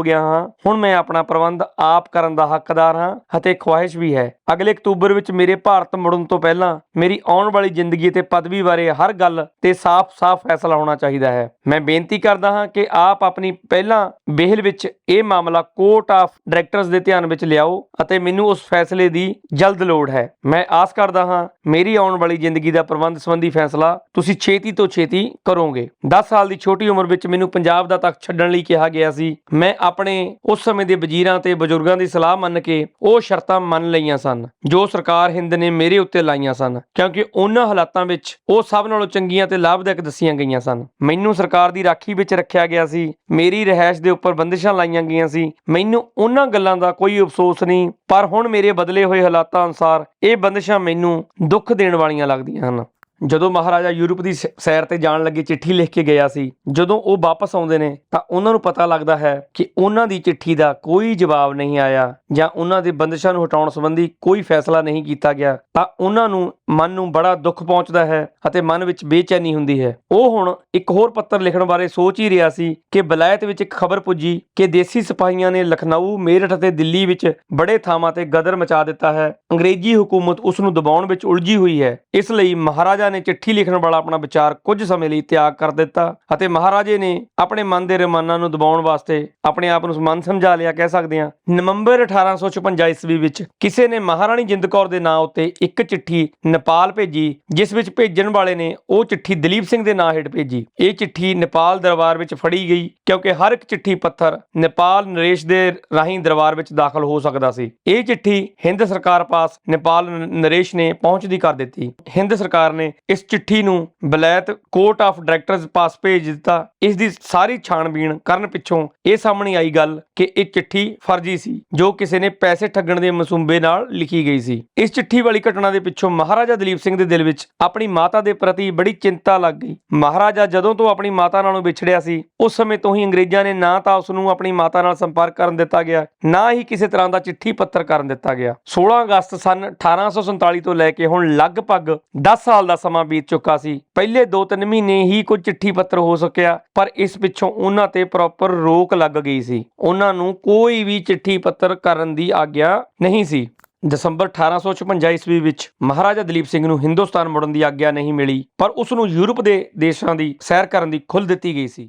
ਗਿਆ ਹਾਂ। ਹੁਣ ਮੈਂ ਆਪਣਾ ਪ੍ਰਬੰਧ ਆਪ ਕਰਨ ਦਾ ਹੱਕਦਾਰ ਹਾਂ ਅਤੇ ਖੁਆਇਸ਼ ਵੀ ਹੈ। ਅਗਲੇ ਅਕਤੂਬਰ ਵਿੱਚ ਮੇਰੇ ਭਾਰਤ ਮੁੜਨ ਤੋਂ ਪਹਿਲਾਂ ਮੇਰੀ ਆਉਣ ਵਾਲੀ ਜ਼ਿੰਦਗੀ ਤੇ ਪਦਵੀ ਬਾਰੇ ਹਰ ਗੱਲ ਤੇ ਸਾਫ਼-ਸਾਫ਼ ਫੈਸਲਾ ਹੋਣਾ ਚਾਹੀਦਾ ਹੈ। ਮੈਂ ਬੇਨਤੀ ਕਰਦਾ ਹਾਂ ਕਿ ਆਪ ਆਪਣੀ ਪਹਿਲਾਂ ਬੇਹਲ ਵਿੱਚ ਇਹ ਮਾਮਲਾ ਕੋਰਟ ਆਫ ਡਾਇਰੈਕਟਰਸ ਦੇ ਧਿਆਨ ਵਿੱਚ ਲਿਆਓ ਅਤੇ ਮੈਨੂੰ ਉਸ ਫੈਸਲੇ ਦੀ ਜਲਦ ਲੋੜ ਹੈ। ਮੈਂ ਆਸ ਕਰਦਾ ਹਾਂ ਮੇਰੀ ਆਉਣ ਵਾਲੀ ਜ਼ਿੰਦਗੀ ਦਾ ਪ੍ਰਬੰਧ ਸੰਬੰਧੀ ਫੈਸਲਾ ਤੁਸੀਂ ਛੇਤੀ ਤੋਂ ਛੇਤੀ ਕਰੋਗੇ। 10 ਸਾਲ ਦੀ ਛੋਟੀ ਉਮਰ ਵਿੱਚ ਮੈਨੂੰ ਪੰਜਾਬ ਦਾ ਤਖਤ ਛੱਡਣ ਲਈ ਕਿਹਾ ਗਿਆ ਸੀ। ਮੈਂ ਆਪਣੇ ਉਸ ਸਮੇਂ ਦੇ ਵਜ਼ੀਰਾਂ ਤੇ ਬਜ਼ੁਰਗਾਂ ਦੀ ਸਲਾਹ ਮੰਨ ਕੇ ਉਹ ਸ਼ਰਤਾਂ ਮੰਨ ਲਈਆਂ ਸਨ, ਜੋ ਸਰਕਾਰ ਹਿੰਦ ਨੇ ਮੇਰੇ ਉੱਤੇ ਲਾਈਆਂ ਸਨ, ਕਿਉਂਕਿ ਉਹਨਾਂ ਹਾਲਾਤਾਂ ਵਿੱਚ ਉਹ ਸਭ ਨਾਲੋਂ ਚੰਗੀਆਂ ਤੇ ਲਾਭਦਾਇਕ ਦੱਸੀਆਂ ਗਈਆਂ ਸਨ। ਮੈਨੂੰ ਸਰਕਾਰ ਦੀ ਰਾਖੀ ਵਿੱਚ ਰੱਖਿਆ ਗਿਆ ਸੀ, ਮੇਰੀ ਰਹਿائش ਦੇ ਉੱਪਰ ਬੰਦਿਸ਼ਾਂ ਲਾਈਆਂ ਗਈਆਂ ਸੀ। ਮੈਨੂੰ ਉਹਨਾਂ ਗੱਲਾਂ ਦਾ ਕੋਈ ਅਫਸੋਸ ਨਹੀਂ, ਪਰ ਹੁਣ ਮੇਰੇ ਬਦਲੇ ਹੋਏ ਹਾਲਾਤਾਂ ਅਨੁਸਾਰ ਇਹ ਬੰਦਿਸ਼ਾਂ ਮੈਨੂੰ ਦੁੱਖ ਦੇਣ ਵਾਲੀਆਂ ਲੱਗਦੀਆਂ ਹਨ। ਜਦੋਂ ਮਹਾਰਾਜਾ ਯੂਰਪ ਦੀ ਸੈਰ ਤੇ ਜਾਣ ਲੱਗੇ ਚਿੱਠੀ ਲਿਖ ਕੇ ਗਿਆ ਸੀ, ਜਦੋਂ ਉਹ ਵਾਪਸ ਆਉਂਦੇ ਨੇ, ਤਾਂ ਉਹਨਾਂ ਨੂੰ ਪਤਾ ਲੱਗਦਾ ਹੈ ਕਿ ਉਹਨਾਂ ਦੀ ਚਿੱਠੀ ਦਾ ਕੋਈ ਜਵਾਬ ਨਹੀਂ ਆਇਆ ਜਾਂ ਉਹਨਾਂ ਦੇ ਬੰਦਿਸ਼ਾਂ ਨੂੰ ਹਟਾਉਣ ਸੰਬੰਧੀ ਕੋਈ ਫੈਸਲਾ ਨਹੀਂ ਕੀਤਾ ਗਿਆ, ਤਾਂ ਉਹਨਾਂ ਨੂੰ ਮਨ ਨੂੰ ਬੜਾ ਦੁੱਖ ਪਹੁੰਚਦਾ ਹੈ ਅਤੇ ਮਨ ਵਿੱਚ ਬੇਚੈਨੀ ਹੁੰਦੀ ਹੈ। ਉਹ ਹੁਣ ਇੱਕ ਹੋਰ ਪੱਤਰ ਲਿਖਣ ਬਾਰੇ ਸੋਚ ਹੀ ਰਿਹਾ ਸੀ ਕਿ ਬਲਾਇਤ ਵਿੱਚ ਇੱਕ ਖਬਰ ਪੁੱਜੀ ਕਿ ਦੇਸੀ ਸਿਪਾਹੀਆਂ ਨੇ ਲਖਨਊ, ਮੇਰਠ ਅਤੇ ਦਿੱਲੀ ਵਿੱਚ ਬੜੇ ਥਾਵਾਂ ਤੇ ਗਦਰ ਮਚਾ ਦਿੱਤਾ ਹੈ। ਅੰਗਰੇਜ਼ੀ ਹਕੂਮਤ ਉਸ ਨੂੰ ਦਬਾਉਣ ਵਿੱਚ ਉਲਝੀ ਹੋਈ ਹੈ। ਇਸ ਲਈ ਮਹਾਰਾਜਾ ਨੇ ਚਿੱਠੀ ਲਿਖਣ ਵਾਲਾ ਆਪਣਾ ਵਿਚਾਰ ਕੁਝ ਸਮੇਂ ਲਈ ਤਿਆਗ ਕਰ ਦਿੱਤਾ ਅਤੇ ਮਹਾਰਾਜੇ ਨੇ ਆਪਣੇ ਮਨ ਦੇ ਰਮਾਨਾਂ ਨੂੰ ਦਬਾਉਣ ਵਾਸਤੇ ਆਪਣੇ ਆਪ ਨੂੰ ਮਨ ਸਮਝਾ ਲਿਆ, ਕਹਿ ਸਕਦੇ ਹਾਂ। ਨਵੰਬਰ 1856 ਈਸਵੀ ਵਿੱਚ ਕਿਸੇ ਨੇ ਮਹਾਰਾਣੀ ਜਿੰਦ ਕੌਰ ਦੇ ਨਾਂ ਉੱਤੇ ਇੱਕ ਚਿੱਠੀ ਨੇਪਾਲ ਭੇਜੀ, ਜਿਸ ਵਿੱਚ ਭੇਜਣ ਵਾਲੇ ਨੇ ਉਹ ਚਿੱਠੀ ਦਲੀਪ ਸਿੰਘ ਦੇ ਨਾਂ ਹੇਠ ਭੇਜੀ। ਇਹ ਚਿੱਠੀ ਨੇਪਾਲ ਦਰਬਾਰ ਵਿੱਚ ਫੜੀ ਗਈ ਕਿਉਂਕਿ ਹਰ ਇੱਕ ਚਿੱਠੀ ਪੱਥਰ ਨੇਪਾਲ ਨਰੇਸ਼ ਦੇ ਰਾਹੀਂ ਦਰਬਾਰ ਵਿੱਚ ਦਾਖਲ ਹੋ ਸਕਦਾ ਸੀ। ਇਹ ਚਿੱਠੀ ਹਿੰਦ ਸਰਕਾਰ ਪਾਸ ਨੇਪਾਲ ਨਰੇਸ਼ ਨੇ ਪਹੁੰਚਦੀ ਕਰ ਦਿੱਤੀ। ਹਿੰਦ ਸਰਕਾਰ ਨੇ ਇਸ ਚਿੱਠੀ ਨੂੰ ਬਲੈਤ ਕੋਰਟ ਆਫ ਡਾਇਰੈਕਟਰਸ ਪਾਸ ਭੇਜ ਦਿੱਤਾ। ਇਸ ਦੀ ਸਾਰੀ ਛਾਣਬੀਣ ਕਰਨ ਪਿੱਛੋਂ ਇਹ ਸਾਹਮਣੇ ਆਈ ਗੱਲ ਕਿ ਇਹ ਚਿੱਠੀ ਫਰਜ਼ੀ ਸੀ, ਜੋ ਕਿਸੇ ਨੇ ਪੈਸੇ ਠੱਗਣ ਦੇ ਮਸੂਬੇ ਨਾਲ ਲਿਖੀ ਗਈ ਸੀ। ਇਸ ਚਿੱਠੀ ਵਾਲੀ ਘਟਨਾ ਦੇ ਪਿੱਛੋਂ ਮਹਾਰਾਜਾ ਦਲੀਪ ਸਿੰਘ ਦੇ ਦਿਲ ਵਿੱਚ ਆਪਣੀ ਮਾਤਾ ਦੇ ਪ੍ਰਤੀ ਬੜੀ ਚਿੰਤਾ ਲੱਗ ਗਈ। ਮਹਾਰਾਜਾ ਜਦੋਂ ਤੋਂ ਆਪਣੀ ਮਾਤਾ ਨਾਲੋਂ ਵਿਛੜਿਆ ਸੀ, ਉਸ ਸਮੇਂ ਤੋਂ ਹੀ ਅੰਗਰੇਜ਼ਾਂ ਨੇ ਨਾ ਤਾਂ ਉਸ ਨੂੰ ਆਪਣੀ ਮਾਤਾ ਨਾਲ ਸੰਪਰਕ ਕਰਨ ਦਿੱਤਾ ਗਿਆ, ਨਾ ਹੀ ਕਿਸੇ ਤਰ੍ਹਾਂ ਦਾ ਚਿੱਠੀ ਪੱਤਰ ਕਰਨ ਦਿੱਤਾ ਗਿਆ। 16 ਅਗਸਤ ਸਨ 1847 ਤੋਂ ਲੈ ਕੇ ਹੁਣ ਲਗਭਗ 10 ਸਾਲ ਦਾ ਸਮਾਂ ਬੀਤ ਚੁੱਕਾ ਸੀ। ਪਹਿਲੇ 2-3 ਮਹੀਨੇ ਹੀ ਕੋਈ ਚਿੱਠੀ ਪੱਤਰ ਹੋ ਸਕਿਆ, ਪਰ ਇਸ ਪਿੱਛੋਂ ਉਹਨਾਂ ਤੇ ਪ੍ਰੋਪਰ ਰੋਕ ਲੱਗ ਗਈ ਸੀ। ਉਹਨਾਂ ਨੂੰ ਕੋਈ ਵੀ ਚਿੱਠੀ ਪੱਤਰ ਕਰਨ ਦੀ ਆਗਿਆ ਨਹੀਂ ਸੀ। ਦਸੰਬਰ 1856 ਈਸਵੀ ਵਿੱਚ ਮਹਾਰਾਜਾ ਦਲੀਪ ਸਿੰਘ ਨੂੰ ਹਿੰਦੁਸਤਾਨ ਮੁੜਨ ਦੀ ਆਗਿਆ ਨਹੀਂ ਮਿਲੀ, ਪਰ ਉਸ ਨੂੰ ਯੂਰਪ ਦੇ ਦੇਸ਼ਾਂ ਦੀ ਸੈਰ ਕਰਨ ਦੀ ਖੁੱਲ੍ਹ ਦਿੱਤੀ ਗਈ ਸੀ।